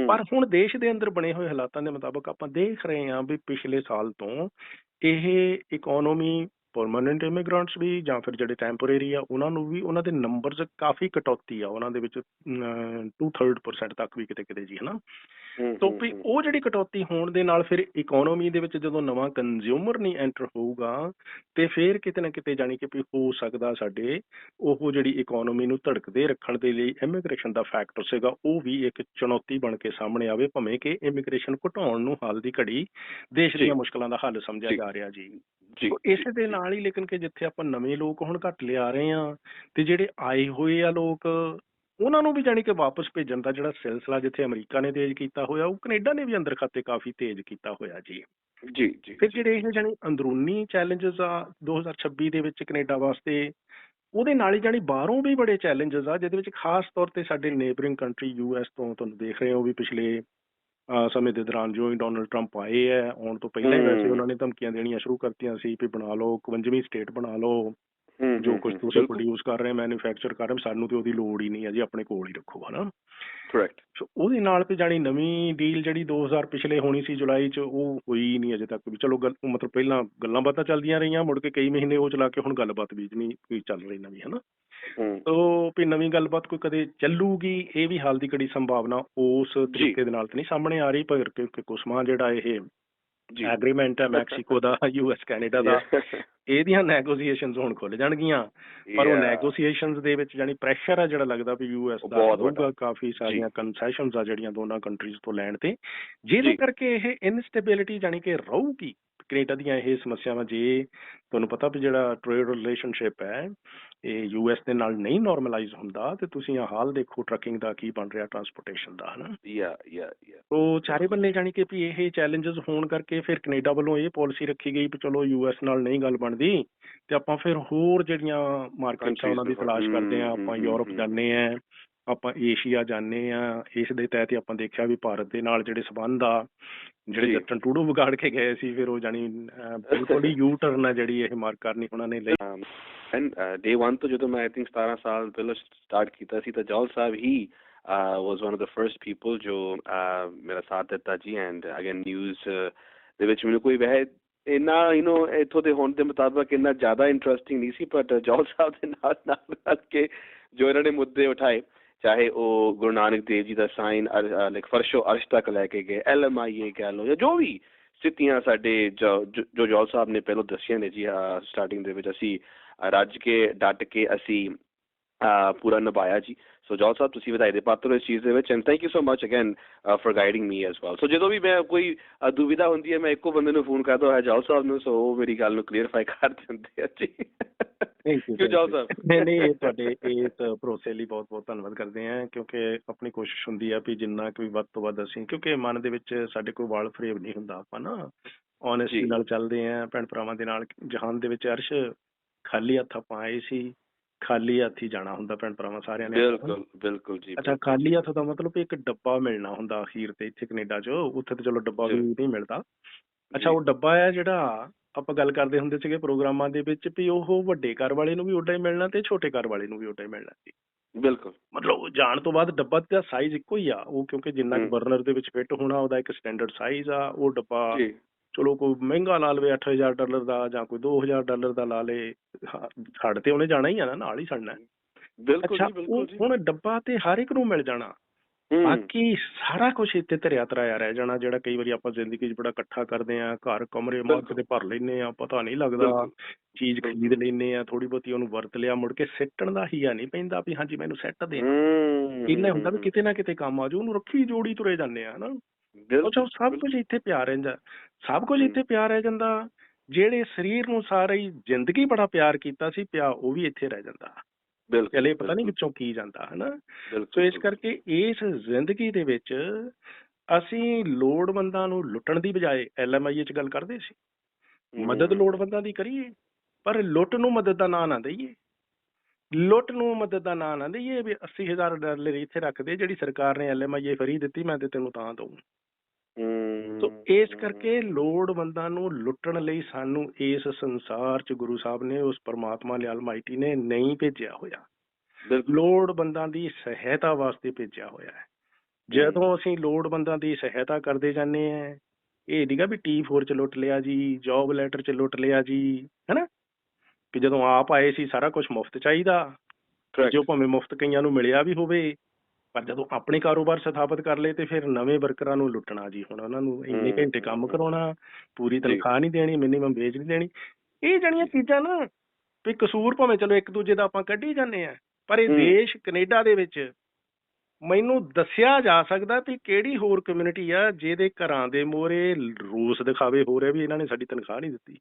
ਪਰ ਹੁਣ ਦੇਸ਼ ਦੇ ਅੰਦਰ ਬਣੇ ਹੋਏ ਹਾਲਾਤਾਂ ਦੇ ਮੁਤਾਬਕ ਆਪਾਂ ਦੇਖ ਰਹੇ ਹਾਂ ਵੀ ਪਿਛਲੇ ਸਾਲ ਤੋਂ ਇਹ ਇਕਨੋਮੀ ਪਰਮਨੈਂਟ ਇਮੀਗ੍ਰੈਂਟਸ ਵੀ ਜਾਂ ਫਿਰ ਜਿਹੜੇ ਟੈਂਪੋਰੇਰੀ ਆ ਉਹਨਾਂ ਨੂੰ ਵੀ ਉਹਨਾਂ ਦੇ ਨੰਬਰਸ ਕਾਫੀ ਕਟੌਤੀ ਆ ਉਹਨਾਂ ਦੇ ਵਿੱਚ 2/3% ਤੱਕ ਵੀ ਕਿਤੇ ਕਿਤੇ ਜੀ ਹਨਾ। ਤੋਂ ਵੀ। ਉਹ ਜਿਹੜੀ ਕਟੌਤੀ ਹੋਣ ਦੇ ਨਾਲ ਫਿਰ ਇਕਨੋਮੀ ਦੇ ਵਿੱਚ ਜਦੋਂ ਨਵਾਂ ਕੰਜ਼ਿਊਮਰ ਨਹੀਂ ਐਂਟਰ ਹੋਊਗਾ ਤੇ ਫਿਰ ਕਿਤੇ ਨਾ ਕਿਤੇ ਜਾਣੀ ਕਿ ਵੀ ਹੋ ਸਕਦਾ ਸਾਡੇ ਉਹ ਜਿਹੜੀ ਇਕਨੋਮੀ ਨੂੰ ਧੜਕਦੇ ਰੱਖਣ ਦੇ ਲਈ ਇਮੀਗ੍ਰੇਸ਼ਨ ਦਾ ਫੈਕਟਰ ਸੀਗਾ ਉਹ ਵੀ ਇੱਕ ਚੁਣੌਤੀ ਬਣ ਕੇ ਸਾਹਮਣੇ ਆਵੇ ਭਾਵੇਂ ਕਿ ਇਮੀਗ੍ਰੇਸ਼ਨ ਘਟਾਉਣ ਨੂੰ ਹਾਲ ਦੀ ਘੜੀ ਦੇਸ਼। ਦੀਆਂ ਮੁਸ਼ਕਲਾਂ ਦਾ ਹੱਲ ਸਮਝਿਆ ਜੀ। ਰਿਹਾ ਜੀ ਇਸੇ ਦੇ ਨਾਲ ਹੀ ਲੇਕਿਨ ਕਿ ਜਿੱਥੇ ਆਪਾਂ ਨਵੇਂ ਲੋਕ ਹੁਣ ਘੱਟ ਲਿਆ ਰਹੇ ਆ ਤੇ ਜਿਹੜੇ ਆਏ ਹੋਏ ਆ ਲੋਕ ਉਹਨਾਂ ਨੂੰ ਵੀ ਜਾਣੀ ਕਿ ਵਾਪਸ ਭੇਜਣ ਦਾ ਜਿਹੜਾ ਸਿਲਸਿਲਾ ਜਿੱਥੇ ਅਮਰੀਕਾ ਨੇ ਤੇਜ਼ ਕੀਤਾ ਹੋਇਆ ਉਹ ਕੈਨੇਡਾ ਨੇ ਵੀ ਅੰਦਰ ਖਾਤੇ ਕਾਫੀ ਤੇਜ਼ ਕੀਤਾ ਹੋਇਆ ਜੀ। ਜੀ ਜੀ ਫਿਰ ਜਿਹੜੇ ਇਹ ਜਾਣੀ ਅੰਦਰੂਨੀ ਚੈਲੰਜਸ ਆ 2026 ਦੇ ਵਿੱਚ ਕੈਨੇਡਾ ਵਾਸਤੇ ਉਹਦੇ ਨਾਲ ਹੀ ਜਾਣੀ ਬਾਹਰੋਂ ਵੀ ਬੜੇ ਚੈਲੰਜਸ ਆ ਜਿਹਦੇ ਵਿੱਚ ਖਾਸ ਤੌਰ ਤੇ ਸਾਡੇ ਨੇਬਰਿੰਗ ਕੰਟਰੀ ਯੂਐਸ ਤੋਂ ਤੁਹਾਨੂੰ ਦੇਖ ਰਹੇ ਹੋ ਵੀ ਪਿਛਲੇ ਸਮੇਂ ਦੇ ਦੌਰਾਨ ਜੋ ਡੋਨਲਡ ਟਰੰਪ ਆਏ ਆ ਆਉਣ ਤੋਂ ਪਹਿਲਾਂ ਹੀ ਵੈਸੇ। ਉਹਨਾਂ ਨੇ ਧਮਕੀਆਂ ਦੇਣੀਆਂ ਸ਼ੁਰੂ ਕਰਤੀਆਂ ਸੀ ਵੀ ਬਣਾ ਲਓ 51ਵੀਂ ਸਟੇਟ ਬਣਾ ਲਓ। ਜੋ ਕੁਝ ਤੁਸੀਂ ਪ੍ਰੋਡਿਊਸ ਕਰ ਰਹੇ ਮੈਨੂਫੈਕਚਰ ਕਰ ਰਹੇ ਸਾਨੂੰ ਤੇ ਉਹਦੀ ਲੋੜ ਹੀ ਨਹੀਂ ਹੈ ਜੀ ਆਪਣੇ ਕੋਲ ਹੀ ਰੱਖੋ ਹਨਾ। Correct ਸੋ ਉਹਦੇ ਨਾਲ ਵੀ ਜਾਣੀ ਨਵੀਂ ਡੀਲ ਜਿਹੜੀ 2000 ਪਿਛਲੇ ਹੋਣੀ ਸੀ ਜੁਲਾਈ ਚ ਉਹ ਹੋਈ ਨਹੀਂ ਅਜੇ ਤੱਕ ਵੀ। ਚਲੋ ਮਤਲਬ ਪਹਿਲਾਂ ਗੱਲਾਂ ਬਾਤਾਂ ਚੱਲਦੀਆਂ ਰਹੀਆਂ ਮੁੜ ਕੇ ਕਈ ਮਹੀਨੇ ਉਹ ਚਲਾ ਕੇ ਹੁਣ ਗੱਲਬਾਤ ਵੀ ਨਹੀਂ ਕੋਈ ਚੱਲ ਰਹੀ ਨਵੀਂ ਹਨਾ। ਤੋ ਵੀ ਨਵੀਂ ਗੱਲਬਾਤ ਕੋਈ ਕਦੇ ਚੱਲੂਗੀ ਇਹ ਵੀ ਹਾਲ ਦੀ ਘੜੀ ਸੰਭਾਵਨਾ ਉਸ ਤਰੀਕੇ ਦੇ ਨਾਲ ਤਾਂ ਨਹੀਂ ਸਾਹਮਣੇ ਆ ਰਹੀ ਪਰ ਕਿਉਂਕਿ ਕੁਸਮਾ ਜਿਹੜਾ ਇਹ ਐਗਰੀਮੈਂਟ ਹੈ ਮੈਕਸੀਕੋ ਦਾ ਯੂਐਸ ਕੈਨੇਡਾ ਦਾ ਇਹਦੀਆਂ ਨੈਗੋਸੀਏਸ਼ਨਸ ਹੁਣ ਖੁੱਲ ਜਾਣਗੀਆਂ ਪਰ ਉਹ. ਨੈਗੋਸੀਏਸ਼ਨਸ ਦੇ ਵਿੱਚ ਜਾਨੀ ਪ੍ਰੈਸ਼ਰ ਆ ਜਿਹੜਾ ਲੱਗਦਾ ਵੀ ਯੂਐਸ ਦਾ। ਹੋਊਗਾ ਕਾਫੀ ਸਾਰੀਆਂ ਕਨਸੈਸ਼ਨਸ ਆ ਜਿਹੜੀਆਂ ਦੋਨਾਂ ਕੰਟਰੀਜ਼ ਤੋਂ ਲੈਣ ਤੇ ਜਿਹਦੇ। ਕਰਕੇ ਇਹ ਇਨਸਟੇਬਿਲਿਟੀ ਜਾਨੀ ਕਿ ਰਹੂਗੀ ਕੈਨੇਡਾ ਦੀਆਂ ਇਹ ਸਮੱਸਿਆਵਾਂ ਜੇ ਤੁਹਾਨੂੰ ਪਤਾ ਵੀ ਜਿਹੜਾ ਟ੍ਰੇਡ ਰਿਲੇਸ਼ਨਸ਼ਿਪ ਹੈ ਇਹ ਯੂਐਸ ਦੇ ਨਾਲ ਨਹੀਂ ਨਾਰਮਲਾਈਜ਼ ਹੁੰਦਾ ਤੇ ਤੁਸੀਂ ਆਹ ਹਾਲ ਦੇਖੋ ਟਰੱਕਿੰਗ ਦਾ ਕੀ ਬਣ ਰਿਹਾ ਟਰਾਂਸਪੋਰਟੇਸ਼ਨ ਦਾ ਹਨਾ Yeah, yeah, yeah. ਤੋ ਚਾਰੇ ਬੰਨੇ ਜਾਣੀ ਕਿ ਵੀ ਇਹ ਚੈਲੰਜਸ ਹੋਣ ਕਰਕੇ ਫਿਰ ਕੈਨੇਡਾ ਵੱਲੋਂ ਇਹ ਪਾਲਿਸੀ ਰੱਖੀ ਗਈ ਵੀ ਚਲੋ ਯੂਐਸ ਨਾਲ ਨਹੀਂ ਗੱਲ ਬਣਦੀ ਤੇ ਆਪਾਂ ਫਿਰ ਹੋਰ ਜਿਹੜੀਆਂ ਮਾਰਕੀਟਸ ਆ ਉਹਨਾਂ ਦੀ ਤਲਾਸ਼ ਕਰਦੇ ਆ ਆਪਾਂ ਯੂਰਪ। ਜਾਂਦੇ ਆ ਆਪਾਂ ਏਸ਼ੀਆ ਜਾਂਦੇ ਆ ਇਸ ਦੇ ਤਹਿਤ ਹੀ ਆਪਾਂ ਦੇਖਿਆ ਵੀ ਭਾਰਤ ਦੇ ਨਾਲ ਜਿਹੜੇ ਸਬੰਧ ਆ ਜਿਹੜੇ। ਜਸਟਨ ਟੂਡੂ ਵਿਗਾੜ ਕੇ ਗਏ ਸੀ ਫਿਰ ਉਹ ਜਾਨੀ ਬਿਲਕੁਲ ਹੀ ਯੂ ਟਰਨ ਆ ਜਿਹੜੀ ਇਹ ਮਾਰਕ ਕਰਨੀ ਉਹਨਾਂ ਨੇ ਲਈ uh, day one ਤੋਂ ਜਦੋਂ ਮੈਂ ਆਈ ਥਿੰਕ 17 ਸਾਲ ਪਹਿਲਾਂ ਸਟਾਰਟ ਕੀਤਾ ਸੀ ਤਾਂ ਜੌਲ ਸਾਹਿਬ ਹੀ was one of the first people ਜੋ ਮੇਰਾ ਸਾਥ ਦਿੱਤਾ ਜੀ ਐਂਡ ਅਗੇਨ ਨਿਊਜ਼ ਦੇ ਵਿੱਚ ਮੈਨੂੰ ਕੋਈ ਵਹਿ ਇੰਨਾ ਯੂ نو ਇਥੋਂ ਦੇ ਹੋਣ ਦੇ ਮੁਤਾਬਕ ਇੰਨਾ ਜ਼ਿਆਦਾ ਇੰਟਰਸਟਿੰਗ ਨਹੀਂ ਸੀ ਬਟ ਜੌਲ ਸਾਹਿਬ ਦੇ ਨਾਲ ਨਾਲ ਕੇ ਜੋ ਇਹਨਾਂ ਨੇ ਮੁੱਦੇ ਉਠਾਏ ਚਾਹੇ ਉਹ ਗੁਰੂ ਨਾਨਕ ਦੇਵ ਜੀ ਦਾ ਸਾਈਨ ਲਾਈਕ ਫਰਸ਼ੋ ਅਰਸ਼ ਤੱਕ ਲੈ ਕੇ ਗਏ ਐਲਐਮਆਈਏ ਕਹਿ ਲਓ ਜਾਂ ਜੋ ਵੀ ਸਥਿਤੀਆਂ ਸਾਡੇ ਜੋ ਜੋ- ਸਾਹਿਬ ਨੇ ਪਹਿਲਾਂ ਦੱਸੀਆਂ ਨੇ ਜੀ ਸਟਾਰਟਿੰਗ ਦੇ ਵਿੱਚ ਅਸੀਂ ਰੱਜ ਕੇ ਡਟ ਕੇ ਅਸੀਂ ਪੂਰਾ ਨਿਭਾਇਆ ਜੀ। ਸੋ ਜੌਲ ਸਾਹਿਬ ਤੁਸੀਂ ਵਧਾਈ ਦੇ ਪਾਤਰ ਹੋ ਇਸ ਚੀਜ਼ ਦੇ ਵਿੱਚ and thank you so much again for guiding me as well so ਜਦੋਂ ਵੀ ਮੈਂ ਕੋਈ ਅਹ, ਦੁਵਿਧਾ ਹੁੰਦੀ ਹੈ ਮੈਂ ਇੱਕੋ ਬੰਦੇ ਨੂੰ ਫੋਨ ਕਰਦਾ ਹੈ ਜੌਲ ਸਾਹਿਬ ਨੂੰ ਸੋ ਉਹ ਮੇਰੀ ਗੱਲ ਨੂੰ ਕਲੀਅਰਫਾਈ ਕਰ ਦਿੰਦੇ ਆ ਜੀ। ਕਿਉਂ ਜੌਲ ਸਾਹਿਬ ਨਹੀਂ ਨਹੀਂ ਤੁਹਾਡੇ ਇਸ ਭਰੋਸੇ ਲਈ ਬਹੁਤ ਬਹੁਤ ਧੰਨਵਾਦ ਕਰਦੇ ਹਾਂ ਕਿਉਂਕਿ ਆਪਣੀ ਕੋਸ਼ਿਸ਼ ਹੁੰਦੀ ਆ ਵੀ ਜਿੰਨਾ ਕਿ ਵੱਧ ਤੋਂ ਵੱਧ ਅਸੀਂ ਕਿਉਂਕਿ ਮਨ ਦੇ ਵਿੱਚ ਸਾਡੇ ਕੋਈ ਵਾਲ ਫਰੇਬ ਨਹੀਂ ਹੁੰਦਾ ਆਪਾਂ ਨਾ ਓਨੈਸਟੀ। ਨਾਲ ਚੱਲਦੇ ਆਂ ਭੈਣ ਭਰਾਵਾਂ ਦੇ ਨਾਲ ਜਹਾਨ ਦੇ ਵਿੱਚ ਅਰਸ਼ ਖਾਲੀ ਹੱਥ ਆਪਾਂ ਆਏ ਸੀ ਖਾਲੀ ਹੱਥ ਹੀ ਜਾਣਾ ਹੁੰਦਾ ਭੈਣ ਭਰਾਵਾਂ ਸਾਰਿਆਂ ਨੇ ਬਿਲਕੁਲ ਬਿਲਕੁਲ ਜੀ ਅੱਛਾ ਖਾਲੀ ਹੱਥ ਦਾ ਮਤਲਬ ਇੱਕ ਡੱਬਾ ਮਿਲਣਾ ਹੁੰਦਾ ਅਖੀਰ ਤੇ ਇੱਥੇ ਕੈਨੇਡਾ 'ਚ ਉੱਥੇ ਤੇ ਚਲੋ ਡੱਬਾ ਵੀ। ਨਹੀਂ ਮਿਲਦਾ ਅੱਛਾ। ਉਹ ਡੱਬਾ ਹੈ ਜਿਹੜਾ ਆਪਾਂ ਗੱਲ ਕਰਦੇ ਹੁੰਦੇ ਸੀਗੇ ਪ੍ਰੋਗਰਾਮਾਂ ਦੇ ਵਿੱਚ ਵੀ ਉਹ ਵੱਡੇ ਘਰ ਵਾਲੇ ਨੂੰ ਵੀ ਉੱਡਾ ਹੀ ਮਿਲਣਾ ਤੇ ਛੋਟੇ ਘਰ ਵਾਲੇ ਨੂੰ ਵੀ ਉੱਡਾ ਹੀ ਮਿਲਣਾ ਸੀ ਬਿਲਕੁਲ। ਮਤਲਬ ਜਾਣ ਤੋਂ ਬਾਅਦ ਡੱਬਾ ਦਾ ਸਾਈਜ਼ ਇੱਕੋ ਹੀ ਆ ਉਹ ਕਿਉਂਕਿ ਜਿੰਨਾ ਹਮ। ਬਰਨਰ ਦੇ ਵਿੱਚ ਫਿੱਟ ਹੋਣਾ ਉਹਦਾ ਇੱਕ ਸਟੈਂਡਰਡ ਸਾਈਜ਼ ਆ ਉਹ ਡੱਬਾ ਚਲੋ ਕੋਈ ਮਹਿੰਗਾ ਲਾ ਲਵੇ 8000 ਡਾਲਰ ਦਾ ਜਾਂ ਕੋਈ 2000 ਡਾਲਰ ਦਾ ਲਾ ਲੇ ਛੱਡ ਤੇ ਉਹਨੇ ਜਾਣਾ ਹੀ ਆ ਨਾ ਨਾਲ ਹੀ ਛੱਡਣਾ। ਬਿਲਕੁਲ ਜੀ ਬਿਲਕੁਲ ਜੀ। ਹੁਣ ਡੱਬਾ ਤੇ ਹਰ ਇੱਕ ਨੂੰ ਮਿਲ ਜਾਣਾ। ਬਾਕੀ ਸਾਰਾ ਕੁਝ ਇੱਥੇ ਧਰਿਆ ਧਰਾਇਆ ਰਹਿ ਜਾਣਾ ਜਿਹੜਾ ਕਈ ਵਾਰੀ ਆਪਾਂ ਜ਼ਿੰਦਗੀ 'ਚ ਬੜਾ ਇਕੱਠਾ ਕਰਦੇ ਆ ਘਰ ਕਮਰੇ ਮਾਰ ਬਿਲਕੁਲ। ਦੇ ਭਰ ਲੈਨੇ ਆ ਪਤਾ ਨਹੀਂ ਲੱਗਦਾ। ਚੀਜ਼। ਖਰੀਦ ਲੈਨੇ ਆ ਥੋੜੀ ਬਹੁਤੀ ਉਹਨੂੰ ਵਰਤ ਲਿਆ ਮੁੜ ਕੇ ਸਿੱਟਣ ਦਾ ਹੀ ਆ ਨਹੀਂ ਪੈਂਦਾ ਵੀ ਹਾਂਜੀ ਮੈਨੂੰ ਸੈੱਟ ਦੇ ਇੰਨਾ ਹੁੰਦਾ ਵੀ ਕਿਤੇ ਨਾ ਕਿਤੇ ਕੰਮ ਆ ਜਾਊ ਉਹਨੂੰ ਰੱਖੀ ਜੋੜੀ ਤੁਰੇ ਜਾਂਦੇ ਆ ਹਨਾ ਅੱਛਾ ਸਭ ਕੁਝ ਇੱਥੇ ਪਿਆ ਰਹਿੰਦਾ ਸਭ ਕੁਝ। ਇੱਥੇ ਪਿਆ ਰਹਿ ਜਾਂਦਾ ਜਿਹੜੇ ਸਰੀਰ ਨੂੰ ਸਾਰੀ ਜ਼ਿੰਦਗੀ ਬੜਾ ਪਿਆਰ ਕੀਤਾ ਸੀ ਪਿਆ ਉਹ ਵੀ ਇੱਥੇ ਰਹਿ ਜਾਂਦਾ ਬਿਲਕੁਲ ਚਲੇ ਪਤਾ ਨਹੀਂ ਵਿੱਚੋਂ ਕੀ ਜਾਂਦਾ ਹਨਾ? ਸੋ ਇਸ ਕਰਕੇ ਇਸ ਜ਼ਿੰਦਗੀ ਦੇ ਵਿੱਚ ਅਸੀਂ ਲੋੜਵੰਦਾਂ ਨੂੰ ਲੁੱਟਣ ਦੀ ਬਜਾਏ ਐਲਐਮਆਈਏ ਚ ਗੱਲ ਕਰਦੇ ਸੀ। ਮਦਦ ਲੋੜਵੰਦਾਂ ਦੀ ਕਰੀਏ ਪਰ ਲੁੱਟ ਨੂੰ ਮਦਦ ਦਾ ਨਾਂ ਨਾ ਦਈਏ। ਲੁੱਟ ਨੂੰ ਮਦਦ ਦਾ ਨਾਂ ਨਾ ਦਈਏ ਵੀ 80000 ਡਾਲਰ ਇੱਥੇ ਰੱਖ ਦੇ ਜਿਹੜੀ ਸਰਕਾਰ ਨੇ ਐਲਐਮਆਈਏ ਫਰੀ ਦਿੱਤੀ ਮੈਂ ਤੇ ਤੈਨੂੰ ਤਾਂ ਦਊਂ। ਸੋ ਇਸ ਕਰਕੇ ਲੋੜਵੰਦਾਂ ਨੂੰ ਲੁੱਟਣ ਲਈ ਸਾਨੂੰ ਇਸ ਸੰਸਾਰ 'ਚ ਗੁਰੂ ਸਾਹਿਬ ਨੇ ਉਸ ਪਰਮਾਤਮਾ ਨੇ ਅਲਮਾਈਟੀ ਨੇ ਨਹੀਂ ਭੇਜਿਆ ਹੋਇਆ। ਲੋੜਵੰਦਾਂ ਦੀ ਸਹਾਇਤਾ ਵਾਸਤੇ ਭੇਜਿਆ ਹੋਇਆ ਹੈ। ਜਦੋਂ ਅਸੀਂ ਲੋੜਵੰਦਾਂ ਦੀ ਸਹਾਇਤਾ ਕਰਦੇ ਜਾਂਦੇ ਆ ਇਹ ਨਹੀਂਗਾ ਵੀ T4 ਚ ਲੁੱਟ ਲਿਆ ਜੀ ਜੌਬ ਲੈਟਰ ਚ ਲੁੱਟ ਲਿਆ ਜੀ ਹੈਨਾ? ਕਿ ਜਦੋਂ ਆਪ ਆਏ ਸੀ ਸਾਰਾ ਕੁਝ ਮੁਫਤ ਚਾਹੀਦਾ। ਜੋ ਭਾਵੇਂ ਮੁਫਤ ਕਈਆਂ ਨੂੰ ਮਿਲਿਆ ਵੀ ਹੋਵੇ ਪਰ ਜਦੋਂ ਆਪਣੇ ਕਾਰੋਬਾਰ ਸਥਾਪਿਤ ਕਰ ਲਏ ਤੇ ਫਿਰ ਨਵੇਂ ਵਰਕਰਾਂ ਨੂੰ ਲੁੱਟਣਾ ਜੀ ਹੁਣ ਉਹਨਾਂ ਨੂੰ ਇੰਨੇ ਘੰਟੇ ਕੰਮ ਕਰਾਉਣਾ ਪੂਰੀ। ਤਨਖਾਹ ਨਹੀਂ ਦੇਣੀ ਮਿਨੀਮਮ ਵੇਜ ਨਹੀਂ ਦੇਣੀ ਇਹ ਜਿਹੜੀਆਂ ਚੀਜ਼ਾਂ ਨਾ ਵੀ ਕਸੂਰ ਭਾਵੇਂ ਚਲੋ ਇੱਕ ਦੂਜੇ ਦਾ ਆਪਾਂ ਕੱਢੀ ਜਾਂਦੇ ਆ ਪਰ ਇਹ। ਦੇਸ਼ ਕੈਨੇਡਾ ਦੇ ਵਿੱਚ ਮੈਨੂੰ ਦੱਸਿਆ ਜਾ ਸਕਦਾ ਵੀ ਕਿਹੜੀ ਹੋਰ ਕਮਿਊਨਿਟੀ ਆ ਜਿਹਦੇ ਘਰਾਂ ਦੇ ਮੋਰੇ ਰੋਸ ਦਿਖਾਵੇ ਹੋ ਰਿਹਾ ਵੀ ਇਹਨਾਂ ਨੇ ਸਾਡੀ ਤਨਖਾਹ ਨਹੀਂ ਦਿੱਤੀ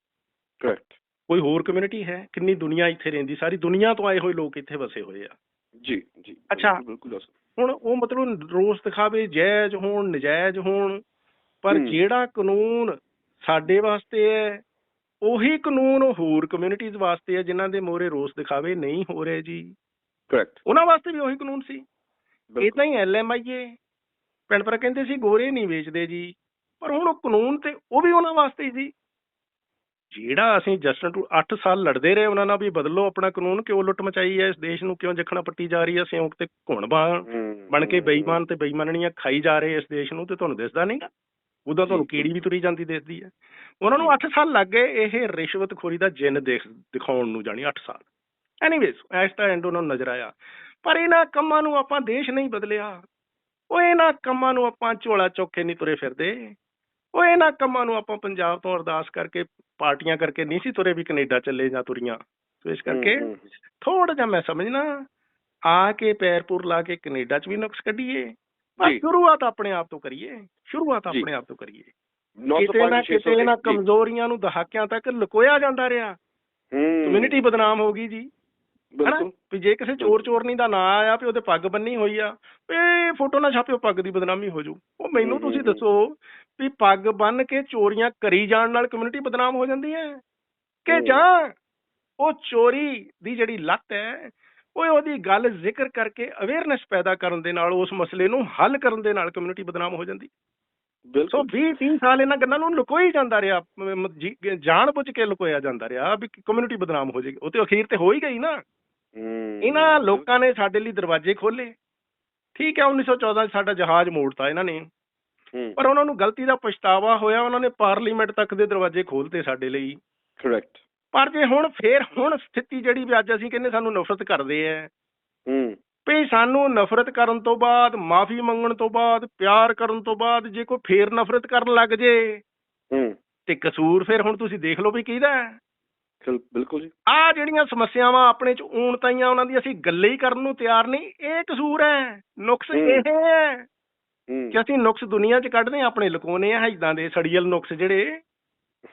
correct, ਕੋਈ ਹੋਰ ਕਮਿਊਨਿਟੀ ਹੈ ਕਿੰਨੀ ਦੁਨੀਆ ਇੱਥੇ ਰਹਿੰਦੀ ਸਾਰੀ ਦੁਨੀਆ ਤੋਂ ਆਏ ਹੋਏ ਲੋਕ ਇੱਥੇ ਵਸੇ ਹੋਏ ਆ ਜੀ ਜੀ ਅੱਛਾ। ਬਿਲਕੁਲ। ਹੁਣ ਉਹ ਮਤਲਬ ਰੋਸ ਦਿਖਾਵੇ ਜਾਇਜ਼ ਹੋਣ ਨਜਾਇਜ਼ ਹੋਣ ਪਰ। ਜਿਹੜਾ ਕਾਨੂੰਨ ਸਾਡੇ ਵਾਸਤੇ ਹੈ ਉਹੀ ਕਾਨੂੰਨ ਹੋਰ ਕਮਿਊਨਿਟੀਜ਼ ਵਾਸਤੇ ਹੈ ਜਿਨ੍ਹਾਂ ਦੇ ਮੋਰੇ ਰੋਸ ਦਿਖਾਵੇ ਨਹੀਂ ਹੋ ਰਹੇ ਜੀ। Correct, ਉਹਨਾਂ ਵਾਸਤੇ ਵੀ ਉਹੀ ਕਾਨੂੰਨ ਸੀ। ਇਦਾਂ ਹੀ ਐਲਐਮਆਈਏ ਪਿੰਡ ਪਰ ਕਹਿੰਦੇ ਸੀ ਗੋਰੇ ਨਹੀਂ ਵੇਚਦੇ ਜੀ। ਪਰ ਹੁਣ ਉਹ ਕਾਨੂੰਨ ਤੇ ਉਹ ਵੀ ਉਹਨਾਂ ਵਾਸਤੇ ਹੀ ਸੀ। ਜਿਹੜਾ ਅਸੀਂ ਜਸਟਨ ਟੂ 8 ਸਾਲ ਲੜਦੇ ਰਹੇ ਉਹਨਾਂ ਨਾਲ ਵੀ ਬਦਲੋ ਆਪਣਾ ਕਾਨੂੰਨ ਕਿਉਂ ਲੁੱਟ ਮਚਾਈ ਹੈ ਇਸ ਦੇਸ਼ ਨੂੰ ਕਿਉਂ ਜਖਣਾ ਪੱਟੀ ਜਾ ਰਹੀ ਹੈ ਸਿਉਂਕ ਤੇ ਘੁਣ ਬਣ ਕੇ ਬੇਈਮਾਨ ਤੇ ਬੇਈਮਾਨੀਆਂ ਖਾਈ ਜਾ ਰਹੇ ਇਸ ਦੇਸ਼ ਨੂੰ ਤੇ ਤੁਹਾਨੂੰ ਦਿਸਦਾ ਨਹੀਂਗਾ ਉਦੋਂ ਤੁਹਾਨੂੰ। ਕੀੜੀ ਵੀ ਤੁਰੀ ਜਾਂਦੀ ਦਿਸਦੀ ਹੈ। ਉਹਨਾਂ ਨੂੰ 8 ਸਾਲ ਲੱਗ ਗਏ ਇਹ ਰਿਸ਼ਵਤਖੋਰੀ ਦਾ ਜਿੰਨ ਦੇਖ ਦਿਖਾਉਣ ਨੂੰ ਜਾਣੀ 8 ਸਾਲ। ਐਨੀਵੇਜ਼ ਐਸ ਦਾ ਐਂਡ ਉਹਨਾਂ ਨੂੰ ਨਜ਼ਰ ਆਇਆ। ਪਰ ਇਹਨਾਂ ਕੰਮਾਂ ਨੂੰ ਆਪਾਂ ਦੇਸ਼ ਨਹੀਂ ਬਦਲਿਆ। ਉਹ ਇਹਨਾਂ ਕੰਮਾਂ ਨੂੰ ਆਪਾਂ ਝੋਲਾ ਚੁੱਕ ਨਹੀਂ ਤੁਰੇ ਫਿਰਦੇ। ਉਹ ਇਹਨਾਂ ਕੰਮਾਂ ਨੂੰ ਆਪਾਂ ਪੰਜਾਬ ਤੋਂ ਅਰਦਾਸ ਕਰਕੇ ਪਾਰਟੀਆਂ ਕਰਕੇ ਨਹੀਂ ਸੀ ਤੁਰੇ ਵੀ ਕੈਨੇਡਾ ਚੱਲੇ ਜਾਂ ਤੁਰੀਆਂ ਸੋ ਇਸ ਕਰਕੇ ਥੋੜਾ ਜਿਹਾ ਮੈਂ ਸਮਝਣਾ ਆ ਕੇ ਪੈਰਪੁਰ ਲਾ ਕੇ ਕੈਨੇਡਾ 'ਚ ਵੀ ਨੁਕਸ ਕੱਢੀਏ ਪਰ। ਸ਼ੁਰੂਆਤ ਆਪਣੇ ਆਪ ਤੋਂ ਕਰੀਏ ਸ਼ੁਰੂਆਤ। ਆਪਣੇ ਆਪ ਤੋਂ ਕਰੀਏ 905 ਕਿਤੇ ਨਾ 600 ਕਿਤੇ ਇਹਨਾਂ ਜੀ। ਕਮਜ਼ੋਰੀਆਂ ਨੂੰ ਦਹਾਕਿਆਂ ਤੱਕ ਲੁਕੋਇਆ ਜਾਂਦਾ ਰਿਹਾ ਹੂੰ, ਕਮਿਊਨਿਟੀ ਬਦਨਾਮ ਹੋ ਗਈ ਜੀ ਹਨਾ? ਵੀ ਜੇ ਕਿਸੇ ਚੋਰ ਚੋਰਨੀ ਦਾ ਨਾਂ ਆਇਆ ਵੀ ਉਹਦੇ ਪੱਗ ਬੰਨੀ ਹੋਈ ਆ ਇਹ ਫੋਟੋ ਨਾ ਛਾਪਿਓ ਪੱਗ ਦੀ ਬਦਨਾਮੀ ਹੋ ਜੂ। ਉਹ ਮੈਨੂੰ ਤੁਸੀਂ ਦੱਸੋ ਵੀ ਪੱਗ ਬੰਨ ਕੇ ਚੋਰੀਆਂ ਕਰੀ ਜਾਣ ਨਾਲ ਕਮਿਊਨਿਟੀ ਬਦਨਾਮ ਹੋ ਜਾਂਦੀ ਹੈ। ਕਿ। ਜਾਂ ਉਹ ਚੋਰੀ ਦੀ ਜਿਹੜੀ ਲੱਤ ਹੈ ਉਹ ਉਹਦੀ ਗੱਲ ਜ਼ਿਕਰ ਕਰਕੇ ਅਵੇਅਰਨੈਸ ਪੈਦਾ ਕਰਨ ਦੇ ਨਾਲ ਉਸ ਮਸਲੇ ਨੂੰ ਹੱਲ ਕਰਨ ਦੇ ਨਾਲ ਕਮਿਊਨਿਟੀ ਬਦਨਾਮ ਹੋ ਜਾਂਦੀ? ਬਿਲਕੁਲ। 20 30 ਸਾਲ ਇਹਨਾਂ ਗੱਲਾਂ ਨੂੰ ਲੁਕੋਈ ਜਾਂਦਾ ਰਿਹਾ ਜਾਣ ਬੁੱਝ ਕੇ ਲੁਕੋਇਆ ਜਾਂਦਾ ਰਿਹਾ ਵੀ ਕਮਿਊਨਿਟੀ ਬਦਨਾਮ ਹੋ ਜਾਏਗੀ ਉਹ ਤੇ ਅਖੀਰ ਤੇ ਹੋ ਹੀ ਗਈ ਨਾ। ਇਹਨਾਂ ਲੋਕਾਂ ਨੇ ਸਾਡੇ ਲਈ ਦਰਵਾਜ਼ੇ ਖੋਲੇ ਠੀਕ ਹੈ 1914 ਚ ਸਾਡਾ ਜਹਾਜ਼ ਮੋੜਤਾ ਇਹਨਾਂ ਨੇ। ਪਰ ਉਹਨਾਂ ਨੂੰ ਗਲਤੀ ਦਾ ਪਛਤਾਵਾ ਹੋਇਆ ਉਹਨਾਂ ਨੇ ਪਾਰਲੀਮੈਂਟ ਤੱਕ ਦੇ ਦਰਵਾਜ਼ੇ ਖੋਲਤੇ ਸਾਡੇ ਲਈ। ਕਰੈਕਟ ਪਰ ਜੇ ਹੁਣ ਫੇਰ ਹੁਣ ਸਥਿਤੀ ਜਿਹੜੀ ਵੀ ਅੱਜ ਅਸੀਂ ਕਹਿੰਦੇ ਸਾਨੂੰ ਨਫ਼ਰਤ ਕਰਦੇ ਆ ਹੂੰ। ਵੀ ਸਾਨੂੰ ਨਫ਼ਰਤ ਕਰਨ ਤੋਂ ਬਾਅਦ ਮਾਫੀ ਮੰਗਣ ਤੋਂ ਬਾਅਦ ਪਿਆਰ ਕਰਨ ਤੋਂ ਬਾਅਦ ਜੇ ਕੋਈ ਫੇਰ ਨਫ਼ਰਤ ਕਰਨ ਲੱਗ ਜੇ ਹੂੰ। ਤੇ ਕਸੂਰ ਫਿਰ ਹੁਣ ਤੁਸੀਂ ਦੇਖ ਲਓ ਵੀ ਕਿਹਦਾ ਹੈ ਬਿਲ- ਬਿਲਕੁਲ ਜੀ। ਆ ਜਿਹੜੀਆਂ ਸਮੱਸਿਆਵਾਂ ਆਪਣੇ ਚ ਊਣ ਤਾਈਆਂ ਉਹਨਾਂ ਦੀ ਅਸੀਂ ਗੱਲੇ ਹੀ ਕਰਨ ਨੂੰ ਤਿਆਰ ਨਹੀਂ ਇਹ ਕਸੂਰ ਹੈ ਨੁਕਸ। ਇਹ ਹੈ ਕਿ ਅਸੀਂ ਨੁਕਸ ਦੁਨੀਆ 'ਚ ਕੱਢਦੇ ਆ ਆਪਣੇ ਲੁਕਾਉਨੇ ਆ ਇਦਾਂ ਦੇ ਸੜੀਅਲ ਨੁਕਸ ਜਿਹੜੇ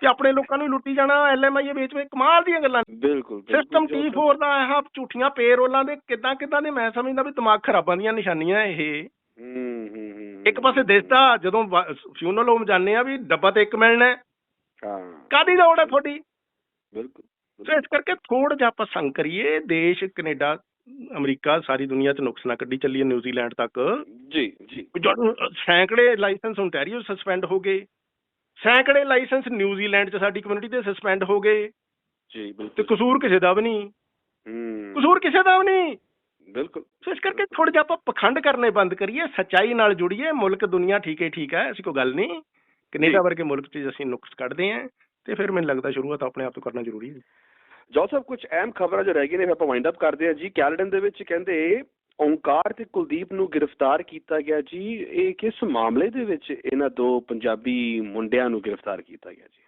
ਕਿ ਆਪਣੇ ਲੋਕਾਂ ਨੂੰ ਲੁੱਟੀ ਜਾਣਾ ਐਲਐਮਆਈ ਵੇਚ ਵੇ ਕਮਾਲ ਦੀਆਂ ਗੱਲਾਂ ਬਿਲਕੁਲ ਸਿਸਟਮ ਬਿਲਕੁਲ ਜੀ, T4 ਦਾ ਇਹ ਝੂਠੀਆਂ ਪੇਰੋਲਾਂ ਦੇ ਕਿਦਾਂ ਕਿਦਾਂ ਦੇ ਮੈਂ ਸਮਝਦਾ ਵੀ ਦਿਮਾਗ ਖਰਾਬਾਂ ਦੀਆਂ ਨਿਸ਼ਾਨੀਆਂ ਇਹ। ਇੱਕ ਪਾਸੇ ਦਿਸਦਾ ਜਦੋਂ ਫਿਊਨਲ ਹੋਮ ਜਾਂਦੇ ਆ ਵੀ ਡੱਬਾ ਤੇ ਇੱਕ ਮਿਲਣਾ। ਹੈ। ਕਾਹਦੀ ਦੌੜ ਹੈ ਤੁਹਾਡੀ? ਬਿਲਕੁਲ ਸੋ ਇਸ ਕਰਕੇ ਥੋੜਾ ਜਿਹਾ ਆਪਾਂ ਸੰਗ ਕਰੀਏ ਦੇਸ਼ ਕੈਨੇਡਾ ਅਮਰੀਕਾ ਸਾਰੀ ਦੁਨੀਆ 'ਚ ਨੁਕਸ ਨਾ ਕੱਢੀ ਚੱਲੀਏ ਨਿਊਜ਼ੀਲੈਂਡ ਤੱਕ। ਜੀ ਜੀ। ਸੈਂਕੜੇ ਲਾਇਸੈਂਸ ontario ਸਸਪੈਂਡ ਹੋ ਗਏ। ਸੈਂਕੜੇ ਲਾਇਸੈਂਸ ਨਿਊਜ਼ੀਲੈਂਡ 'ਚ ਸਾਡੀ ਕਮਿਊਨਿਟੀ ਦੇ ਸਸਪੈਂਡ ਹੋ ਗਏ। ਜੀ ਤੇ ਬਿਲਕੁਲ ਕਸੂਰ ਕਿਸੇ ਦਾ ਵੀ ਨਹੀਂ। ਹੂੰ। ਕਸੂਰ ਕਿਸੇ ਦਾ ਵੀ ਨਹੀਂ। ਬਿਲਕੁਲ। ਸੋ ਇਸ ਕਰਕੇ ਥੋੜਾ ਜਿਹਾ ਆਪਾਂ ਪਖੰਡ ਕਰਨੇ ਬੰਦ ਕਰੀਏ ਸੱਚਾਈ ਨਾਲ ਜੁੜੀਏ ਮੁਲਕ ਦੁਨੀਆ ਠੀਕ ਹੈ ਠੀਕ ਹੈ ਅਸੀਂ ਕੋਈ ਗੱਲ ਨਹੀਂ। ਕੈਨੇਡਾ। ਵਰਗੇ ਮੁਲਕ 'ਚ ਅਸੀਂ ਨੁਕਸ ਕੱਢਦੇ ਆਂ। ਤੇ ਫਿਰ ਮੈਨੂੰ ਲੱਗਦਾ ਸ਼ੁਰੂਆਤ ਆਪਣੇ ਆਪ ਤੋਂ ਕਰਨਾ ਜ਼ਰੂਰੀ ਹੈ। ਜੋਸ ਸਾਹਿਬ ਕੁਝ ਅਹਿਮ ਖਬਰਾਂ ਜੋ ਰਹਿ ਗਈਆਂ ਨੇ ਆਪਾਂ ਵਾਈਂਡ ਅਪ ਕਰਦੇ ਹਾਂ ਜੀ। ਕੈਲਡਨ ਦੇ ਵਿੱਚ ਕਹਿੰਦੇ ਓਂਕਾਰ ਤੇ ਕੁਲਦੀਪ ਨੂੰ ਗ੍ਰਿਫਤਾਰ ਕੀਤਾ ਗਿਆ ਜੀ। ਇਹ ਕਿਸ ਮਾਮਲੇ ਦੇ ਵਿੱਚ ਇਹਨਾਂ ਦੋ ਪੰਜਾਬੀ ਮੁੰਡਿਆਂ ਨੂੰ ਗ੍ਰਿਫਤਾਰ ਕੀਤਾ ਗਿਆ ਜੀ?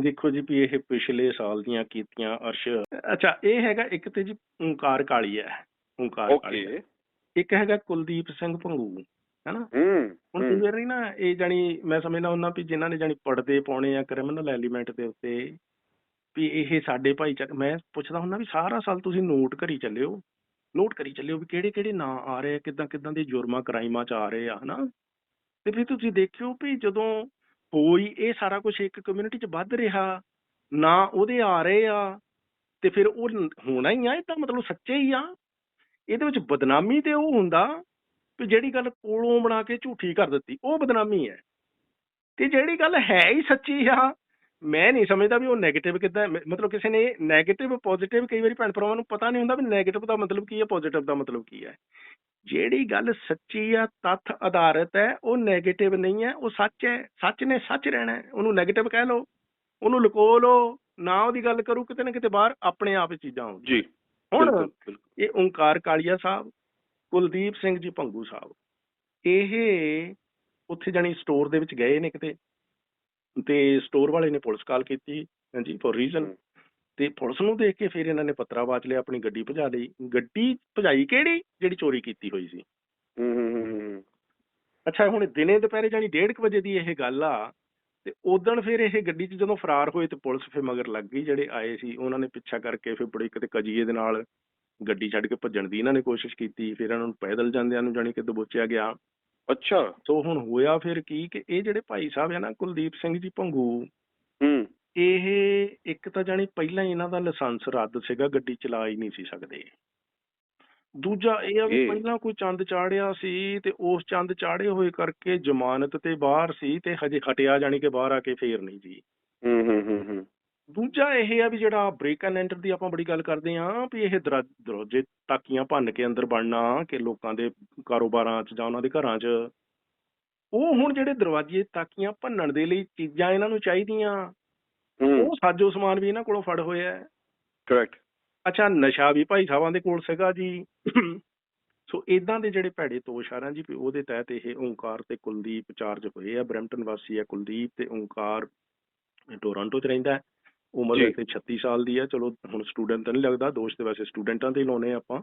ਦੇਖੋ ਜੀ ਵੀ ਇਹ ਪਿਛਲੇ ਸਾਲ ਦੀਆਂ ਕੀਤੀਆਂ ਅਰਸ਼। ਅੱਛਾ ਇਹ ਹੈਗਾ ਇੱਕ ਤੇ ਜੀ ਓਂਕਾਰ ਕਾਲੀ ਹੈ। ਓਂਕਾਰ ਕਾਲੀ ਓਕੇ ਇੱਕ ਹੈਗਾ ਕੁਲਦੀਪ ਸਿੰਘ ਭੰਗੂ। ਹੈਨਾ? ਹੁਣ ਕਈ ਵਾਰੀ ਨਾ ਇਹ ਜਾਨੀ ਮੈਂ ਸਮਝਦਾ ਹੁੰਦਾ ਵੀ ਜਿਨ੍ਹਾਂ ਨੇ ਜਾਨੀ ਪੜਦੇ ਪਾਉਣੇ ਆ ਕ੍ਰਿਮੀਨਲ ਐਲੀਮੈਂਟ ਦੇ ਉੱਤੇ ਵੀ ਇਹ ਸਾਡੇ ਭਾਈਚਾਰੇ ਮੈਂ ਪੁੱਛਦਾ ਹੁੰਦਾ ਵੀ ਸਾਰਾ ਸਾਲ ਤੁਸੀਂ ਨੋਟ ਕਰੀ ਚੱਲਿਓ ਨੋਟ ਕਰੀ ਚੱਲਿਓ ਵੀ ਕਿਹੜੇ ਕਿਹੜੇ ਨਾਂ ਆ ਰਹੇ ਆ ਕਿਦਾਂ ਕਿਦਾਂ ਦੇ ਜੁਰਮਾਂ ਕ੍ਰਾਈਮਾਂ ਚ ਆ ਰਹੇ ਆ ਹਨਾ? ਤੇ ਫਿਰ ਤੁਸੀਂ ਦੇਖਿਓ ਵੀ ਜਦੋਂ ਹੋਈ ਇਹ ਸਾਰਾ ਕੁਝ ਇੱਕ ਕਮਿਊਨਿਟੀ ਚ ਵੱਧ ਰਿਹਾ ਨਾ ਉਹਦੇ ਆ ਰਹੇ ਆ ਤੇ ਫਿਰ ਉਹ ਹੋਣਾ ਹੀ ਆ ਇਹ ਤਾਂ ਮਤਲਬ ਸੱਚੇ ਹੀ ਆ। ਇਹਦੇ ਵਿੱਚ ਬਦਨਾਮੀ ਤੇ ਉਹ ਹੁੰਦਾ। ਤੇ ਜਿਹੜੀ ਗੱਲ ਕੋਲੋਂ ਬਣਾ ਕੇ ਝੂਠੀ ਕਰ ਦਿੱਤੀ ਉਹ ਬਦਨਾਮੀ ਹੈ। ਤੇ ਜਿਹੜੀ ਗੱਲ ਹੈ ਹੀ ਸੱਚੀ ਆ ਮੈਂ ਨਹੀਂ ਸਮਝਦਾ ਵੀ ਉਹ ਨੈਗੇਟਿਵ ਕਿਦਾਂ ਮਤਲਬ ਕਿਸੇ ਨੇ 네ਗੇਟਿਵ ਪੋਜ਼ਿਟਿਵ ਕਈ ਵਾਰੀ ਭੈਣ ਭਰਾਵਾਂ ਨੂੰ ਪਤਾ ਨਹੀਂ ਹੁੰਦਾ ਵੀ 네ਗੇਟਿਵ ਦਾ ਮਤਲਬ ਕੀ ਹੈ ਪੋਜ਼ਿਟਿਵ ਦਾ ਮਤਲਬ ਕੀ ਹੈ। ਜਿਹੜੀ ਗੱਲ ਸੱਚੀ ਆ ਤੱਥ ਆਧਾਰਿਤ ਹੈ ਉਹ ਨੈਗੇਟਿਵ ਨਹੀਂ ਹੈ ਉਹ ਸੱਚ ਹੈ। ਸੱਚ ਨੇ ਸੱਚ ਰਹਿਣਾ ਉਹਨੂੰ ਨੈਗੇਟਿਵ ਕਹਿ ਲਓ ਉਹਨੂੰ ਲੁਕੋ ਲਓ ਨਾ ਉਹਦੀ ਗੱਲ ਕਰੂ ਕਿਤੇ ਨਾ ਕਿਤੇ ਬਾਹਰ ਆਪਣੇ ਆਪ ਚੀਜ਼ਾਂ ਆਉਂਦੀਆਂ ਜੀ ਹੁਣ ਇਹ ਓੰਕਾਰ ਕਾਲੀਆ ਸਾਹਿਬ ਕੁਲਦੀਪ ਸਿੰਘ ਜੀ ਭੰਗੂ ਸਾਹਿਬ। ਇਹ ਉੱਥੇ ਜਾਣੀ ਸਟੋਰ ਦੇ ਵਿੱਚ ਗਏ ਨੇ ਕਿਤੇ ਤੇ ਸਟੋਰ ਵਾਲੇ ਨੇ ਪੁਲਿਸ ਕਾਲ ਕੀਤੀ ਹਾਂਜੀ ਫॉर ਰੀਜ਼ਨ। ਤੇ ਪੁਲਿਸ ਨੂੰ ਦੇਖ ਕੇ ਫਿਰ ਇਹਨਾਂ ਨੇ ਪੱਤਰਾ ਬਾਚ ਲਿਆ ਆਪਣੀ ਗੱਡੀ ਭਜਾ ਲਈ। ਗੱਡੀ ਭਜਾਈ ਕਿਹੜੀ? ਜਿਹੜੀ ਚੋਰੀ ਕੀਤੀ ਹੋਈ ਸੀ। ਅੱਛਾ ਹੁਣ ਦਿਨੇ ਦੁਪਹਿਰੇ ਜਾਣੀ 1:30 ਵਜੇ ਦੀ ਇਹ ਗੱਲ ਆ ਤੇ ਉਦੋਂ ਫਿਰ ਇਹ ਗੱਡੀ 'ਚ ਜਦੋਂ ਫਰਾਰ ਹੋਏ ਤੇ ਪੁਲਿਸ ਫਿਰ ਮਗਰ ਲੱਗ ਗਈ ਜਿਹੜੇ ਆਏ ਸੀ ਉਹਨਾਂ ਨੇ ਪਿੱਛਾ ਕਰਕੇ ਫਿਰ ਬੜੀ ਕਿਤੇ ਕਜੀਏ ਦੇ ਨਾਲ ਗੱਡੀ ਛੱਡ ਕੇ ਭੱਜਣ ਦੀ ਇਹਨਾਂ ਨੇ ਕੋਸ਼ਿਸ਼ ਕੀਤੀ ਫਿਰ ਇਹਨਾਂ ਨੂੰ ਪੈਦਲ ਜਾਂਦਿਆਂ ਨੂੰ ਜਾਣੀ ਕਿ ਦਬੋਚਿਆ ਗਿਆ। ਅੱਛਾ ਸੋ ਹੁਣ ਹੋਇਆ ਫਿਰ ਕੀ ਕਿ ਇਹ ਜਿਹੜੇ ਭਾਈ ਸਾਹਿਬ ਆ ਨਾ ਕੁਲਦੀਪ ਸਿੰਘ ਜੀ ਭੰਗੂ ਹੂੰ। ਇਹ ਇੱਕ ਤਾਂ ਜਾਣੀ ਪਹਿਲਾਂ ਹੀ ਇਹਨਾਂ ਦਾ ਲਾਇਸੈਂਸ ਰੱਦ ਸੀਗਾ ਗੱਡੀ ਚਲਾ ਹੀ ਨਹੀਂ ਸੀ ਸਕਦੇ। ਦੂਜਾ ਇਹ ਆ ਵੀ ਪਹਿਲਾਂ ਕੋਈ ਚੰਦ ਚਾੜਿਆ ਸੀ ਤੇ ਉਸ ਚੰਦ ਚਾੜੇ ਹੋਏ ਕਰਕੇ ਜ਼ਮਾਨਤ ਤੇ ਬਾਹਰ ਸੀ ਤੇ ਹਜੇ ਹਟਿਆ ਜਾਣੀ ਕਿ ਬਾਹਰ ਆ ਕੇ ਫੇਰ ਨਹੀਂ ਜੀ ਹੂੰ ਹੂੰ ਹੂੰ ਹੂੰ। ਦੂਜਾ ਇਹ ਆ ਵੀ ਜਿਹੜਾ ਬ੍ਰੇਕ ਐਂਡ ਐਂਟਰ ਦੀ ਆਪਾਂ ਬੜੀ ਗੱਲ ਕਰਦੇ ਆਂ ਵੀ ਇਹ ਦਰਾ- ਦਰਵਾਜ਼ੇ ਤਾਕੀਆਂ ਭੰਨ ਕੇ ਅੰਦਰ ਵੜਨਾ ਕਿ ਲੋਕਾਂ ਦੇ ਕਾਰੋਬਾਰਾਂ 'ਚ ਜਾਂ ਉਹਨਾਂ ਦੇ ਘਰਾਂ 'ਚ। ਉਹ ਹੁਣ ਜਿਹੜੇ ਦਰਵਾਜ਼ੇ ਤਾਕੀਆਂ ਭੰਨਣ ਦੇ ਲਈ ਚੀਜ਼ਾਂ ਇਹਨਾਂ ਨੂੰ ਚਾਹੀਦੀਆਂ ਹੂੰ। ਉਹ ਸਾਜੋ ਸਮਾਨ ਵੀ ਇਹਨਾਂ ਕੋਲੋਂ ਫੜ ਹੋਇਆ ਹੈ। ਕਰੈਕਟ ਅੱਛਾ ਨਸ਼ਾ ਵੀ ਭਾਈ ਸਾਹਿਬਾਂ ਦੇ ਕੋਲ ਸੀਗਾ ਜੀ। ਸੋ ਇਦਾਂ ਦੇ ਜਿਹੜੇ ਭੈੜੇ ਤੋਸ਼ ਆ ਨਾ ਜੀ ਵੀ ਉਹਦੇ ਤਹਿਤ ਇਹ ਓਂਕਾਰ ਤੇ ਕੁਲਦੀਪ ਚਾਰਜ ਹੋਏ ਆ ਬਰੈਂਪਟਨ ਵਾਸੀ ਆ ਕੁਲਦੀਪ ਤੇ ਓਂਕਾਰ ਟੋਰਾਂਟੋ 'ਚ ਰਹਿੰਦਾ ਹੈ। ਉਮਰ। ਵੈਸੇ 36 ਸਾਲ ਦੀ ਆ ਚਲੋ ਹੁਣ ਸਟੂਡੈਂਟ ਤਾਂ ਨਹੀਂ ਲੱਗਦਾ। ਦੋਸ਼ ਤੇ ਵੈਸੇ ਸਟੂਡੈਂਟਾਂ ਤੇ ਹੀ ਲਾਉਨੇ ਆਪਾਂ।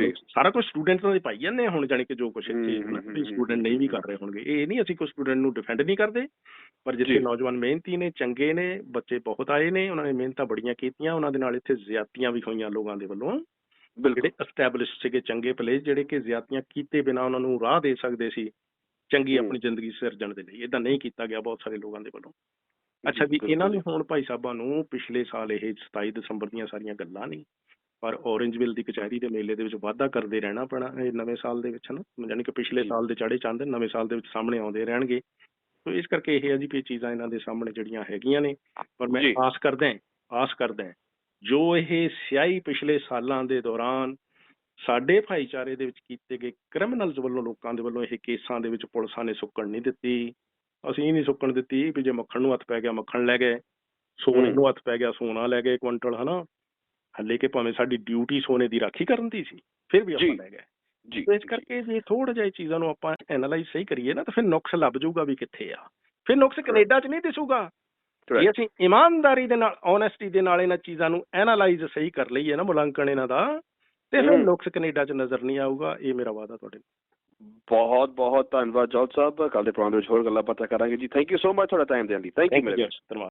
ਜੀ। ਸਾਰਾ ਕੁਝ ਸਟੂਡੈਂਟਾਂ ਦੇ ਪਾਈ ਜਾਂਦੇ ਹੁਣ ਜਾਣੀ ਕਿ ਜੋ ਕੁਝ ਇੱਥੇ ਸਟੂਡੈਂਟ ਨਹੀਂ ਵੀ ਕਰ ਰਹੇ ਹੋਣਗੇ। ਇਹ ਨਹੀਂ ਅਸੀਂ ਕੋਈ ਸਟੂਡੈਂਟ ਨੂੰ ਡਿਫੈਂਡ ਨਹੀਂ ਕਰਦੇ। ਪਰ ਜਿੱਥੇ। ਨੌਜਵਾਨ ਮਿਹਨਤੀ ਨੇ ਚੰਗੇ ਨੇ ਬੱਚੇ ਬਹੁਤ ਆਏ ਨੇ ਉਹਨਾਂ ਨੇ ਮਿਹਨਤਾਂ ਬੜੀਆਂ ਕੀਤੀਆਂ ਉਹਨਾਂ ਦੇ ਨਾਲ ਇੱਥੇ ਜ਼ਿਆਦਤੀਆਂ ਵੀ ਹੋਈਆਂ ਲੋਕਾਂ ਦੇ ਵੱਲੋਂ। ਬਿਲਕੁਲ। ਜਿਹੜੇ ਐਸਟੈਬਲਿਸ਼ ਸੀਗੇ ਚੰਗੇ ਪਲੇਸ ਜਿਹੜੇ ਕਿ ਜ਼ਿਆਦਤੀਆਂ ਕੀਤੇ ਬਿਨਾ ਉਹਨਾਂ ਨੂੰ ਰਾਹ ਦੇ ਸਕਦੇ ਸੀ ਚੰਗੀ। ਆਪਣੀ ਜ਼ਿੰਦਗੀ ਸਿਰਜਣ ਦੇ ਲਈ। ਇਦਾਂ ਨਹੀਂ ਕੀਤਾ ਗਿਆ ਬਹੁਤ ਸਾਰੇ ਲੋਕਾਂ ਦੇ ਵੱਲੋਂ। ਅੱਛਾ ਵੀ ਬਿਲਕੁਲ ਇਹਨਾਂ ਜੀ। ਨੂੰ ਹੁਣ ਭਾਈ ਸਾਹਿਬਾਂ ਨੂੰ ਪਿਛਲੇ ਸਾਲ ਇਹ 27 ਦਸੰਬਰ ਦੀਆਂ ਸਾਰੀਆਂ ਗੱਲਾਂ ਨਹੀਂ ਪਰ ਔਰੰਜਵਿਲ ਦੀ ਕਚਹਿਰੀ ਦੇ ਮੇਲੇ ਦੇ ਵਿੱਚ ਵਾਅਦਾ ਕਰਦੇ ਰਹਿਣਾ ਪੈਣਾ ਇਹ ਨਵੇਂ ਸਾਲ ਦੇ ਵਿੱਚ ਨਾ ਯਾਨੀ ਕਿ ਪਿਛਲੇ ਜੀ। ਸਾਲ ਦੇ ਚਾੜੇ ਚੰਦ ਨਵੇਂ ਸਾਲ ਦੇ ਵਿੱਚ ਸਾਹਮਣੇ ਆਉਂਦੇ ਰਹਿਣਗੇ ਸੋ ਇਸ ਕਰਕੇ ਇਹ ਹੈ ਜੀ ਇਹ ਚੀਜ਼ਾਂ ਇਹਨਾਂ ਦੇ ਸਾਹਮਣੇ ਜਿਹੜੀਆਂ ਹੈਗੀਆਂ ਨੇ ਪਰ ਮੈਂ ਜੀ। ਆਸ ਕਰਦਾ ਆਸ ਕਰਦਾ ਜੋ ਇਹ ਸਿਆਹੀ ਪਿਛਲੇ ਸਾਲਾਂ ਦੇ ਦੌਰਾਨ ਸਾਡੇ ਭਾਈਚਾਰੇ ਦੇ ਵਿੱਚ ਕੀਤੇ ਗਏ ਕ੍ਰਿਮੀਨਲਸ ਵੱਲੋਂ ਲੋਕਾਂ ਦੇ ਵੱਲੋਂ ਇਹ ਕੇਸਾਂ ਦੇ ਵਿੱਚ ਪੁਲਿਸਾਂ ਨੇ ਸੁੱਕਣ ਨਹੀਂ ਦਿੱਤੀ ਅਸੀਂ ਨਹੀਂ ਸੁੱਕਣ ਦਿੱਤੀ ਵੀ ਜੇ ਮੱਖਣ ਨੂੰ ਹੱਥ ਪੈ ਗਿਆ ਮੱਖਣ ਲੈ ਗਏ ਸੋਨੇ। ਨੂੰ ਹੱਥ ਪੈ ਗਿਆ ਸੋਨਾ ਲੈ ਗਏ ਕੁਇੰਟਲ ਹਨਾ ਹੱਲੇ ਕਿ ਭਾਵੇਂ ਸਾਡੀ ਡਿਊਟੀ ਸੋਨੇ ਦੀ ਰਾਖੀ ਕਰਨ ਦੀ ਸੀ ਫਿਰ ਵੀ ਆਪਾਂ। ਲੈ ਗਏ ਜੀ ਇਸ ਕਰਕੇ ਜੇ ਥੋੜਾ ਜਿਹਾ ਇਹ ਚੀਜ਼ਾਂ ਨੂੰ ਆਪਾਂ ਐਨਾਲਾਈਜ਼ ਸਹੀ ਕਰੀਏ ਨਾ ਤਾਂ ਫਿਰ ਨੁਕਸ ਲੱਭ ਜਾਊਗਾ ਵੀ ਕਿੱਥੇ ਆ ਫਿਰ ਨੁਕਸ ਕੈਨੇਡਾ 'ਚ ਨਹੀਂ ਦਿਸੂਗਾ ਜੇ. ਅਸੀਂ ਇਮਾਨਦਾਰੀ ਦੇ ਨਾਲ ਓਨੈਸਟੀ ਦੇ ਨਾਲ ਇਹਨਾਂ ਚੀਜ਼ਾਂ ਨੂੰ ਐਨਾਲਾਈਜ਼ ਸਹੀ ਕਰ ਲਈਏ ਨਾ ਮੁਲਾਂਕਣ ਇਹਨਾਂ ਦਾ ਤੇ ਫਿਰ। ਨੁਕਸ ਕੈਨੇਡਾ 'ਚ ਨਜ਼ਰ ਨਹੀਂ ਆਊਗਾ ਇਹ ਮੇਰਾ ਵਾਅਦਾ ਤੁਹਾਡੇ ਨਾਲ ਬਹੁਤ ਬਹੁਤ ਧੰਨਵਾਦ ਜੋਤ ਸਾਹਿਬ। ਕੱਲ ਦੇ ਪ੍ਰੋਗਰਾਮ ਵਿੱਚ ਹੋਰ ਗੱਲਾਂ ਬਾਤਾਂ ਕਰਾਂਗੇ ਜੀ। ਥੈਂਕ ਯੂ ਸੋ ਮਚ ਤੁਹਾਡਾ ਟਾਈਮ ਦੇਣ ਲਈ। ਥੈਂਕ ਯੂ ਮੇਰੇ Yes, ਧੰਨਵਾਦ।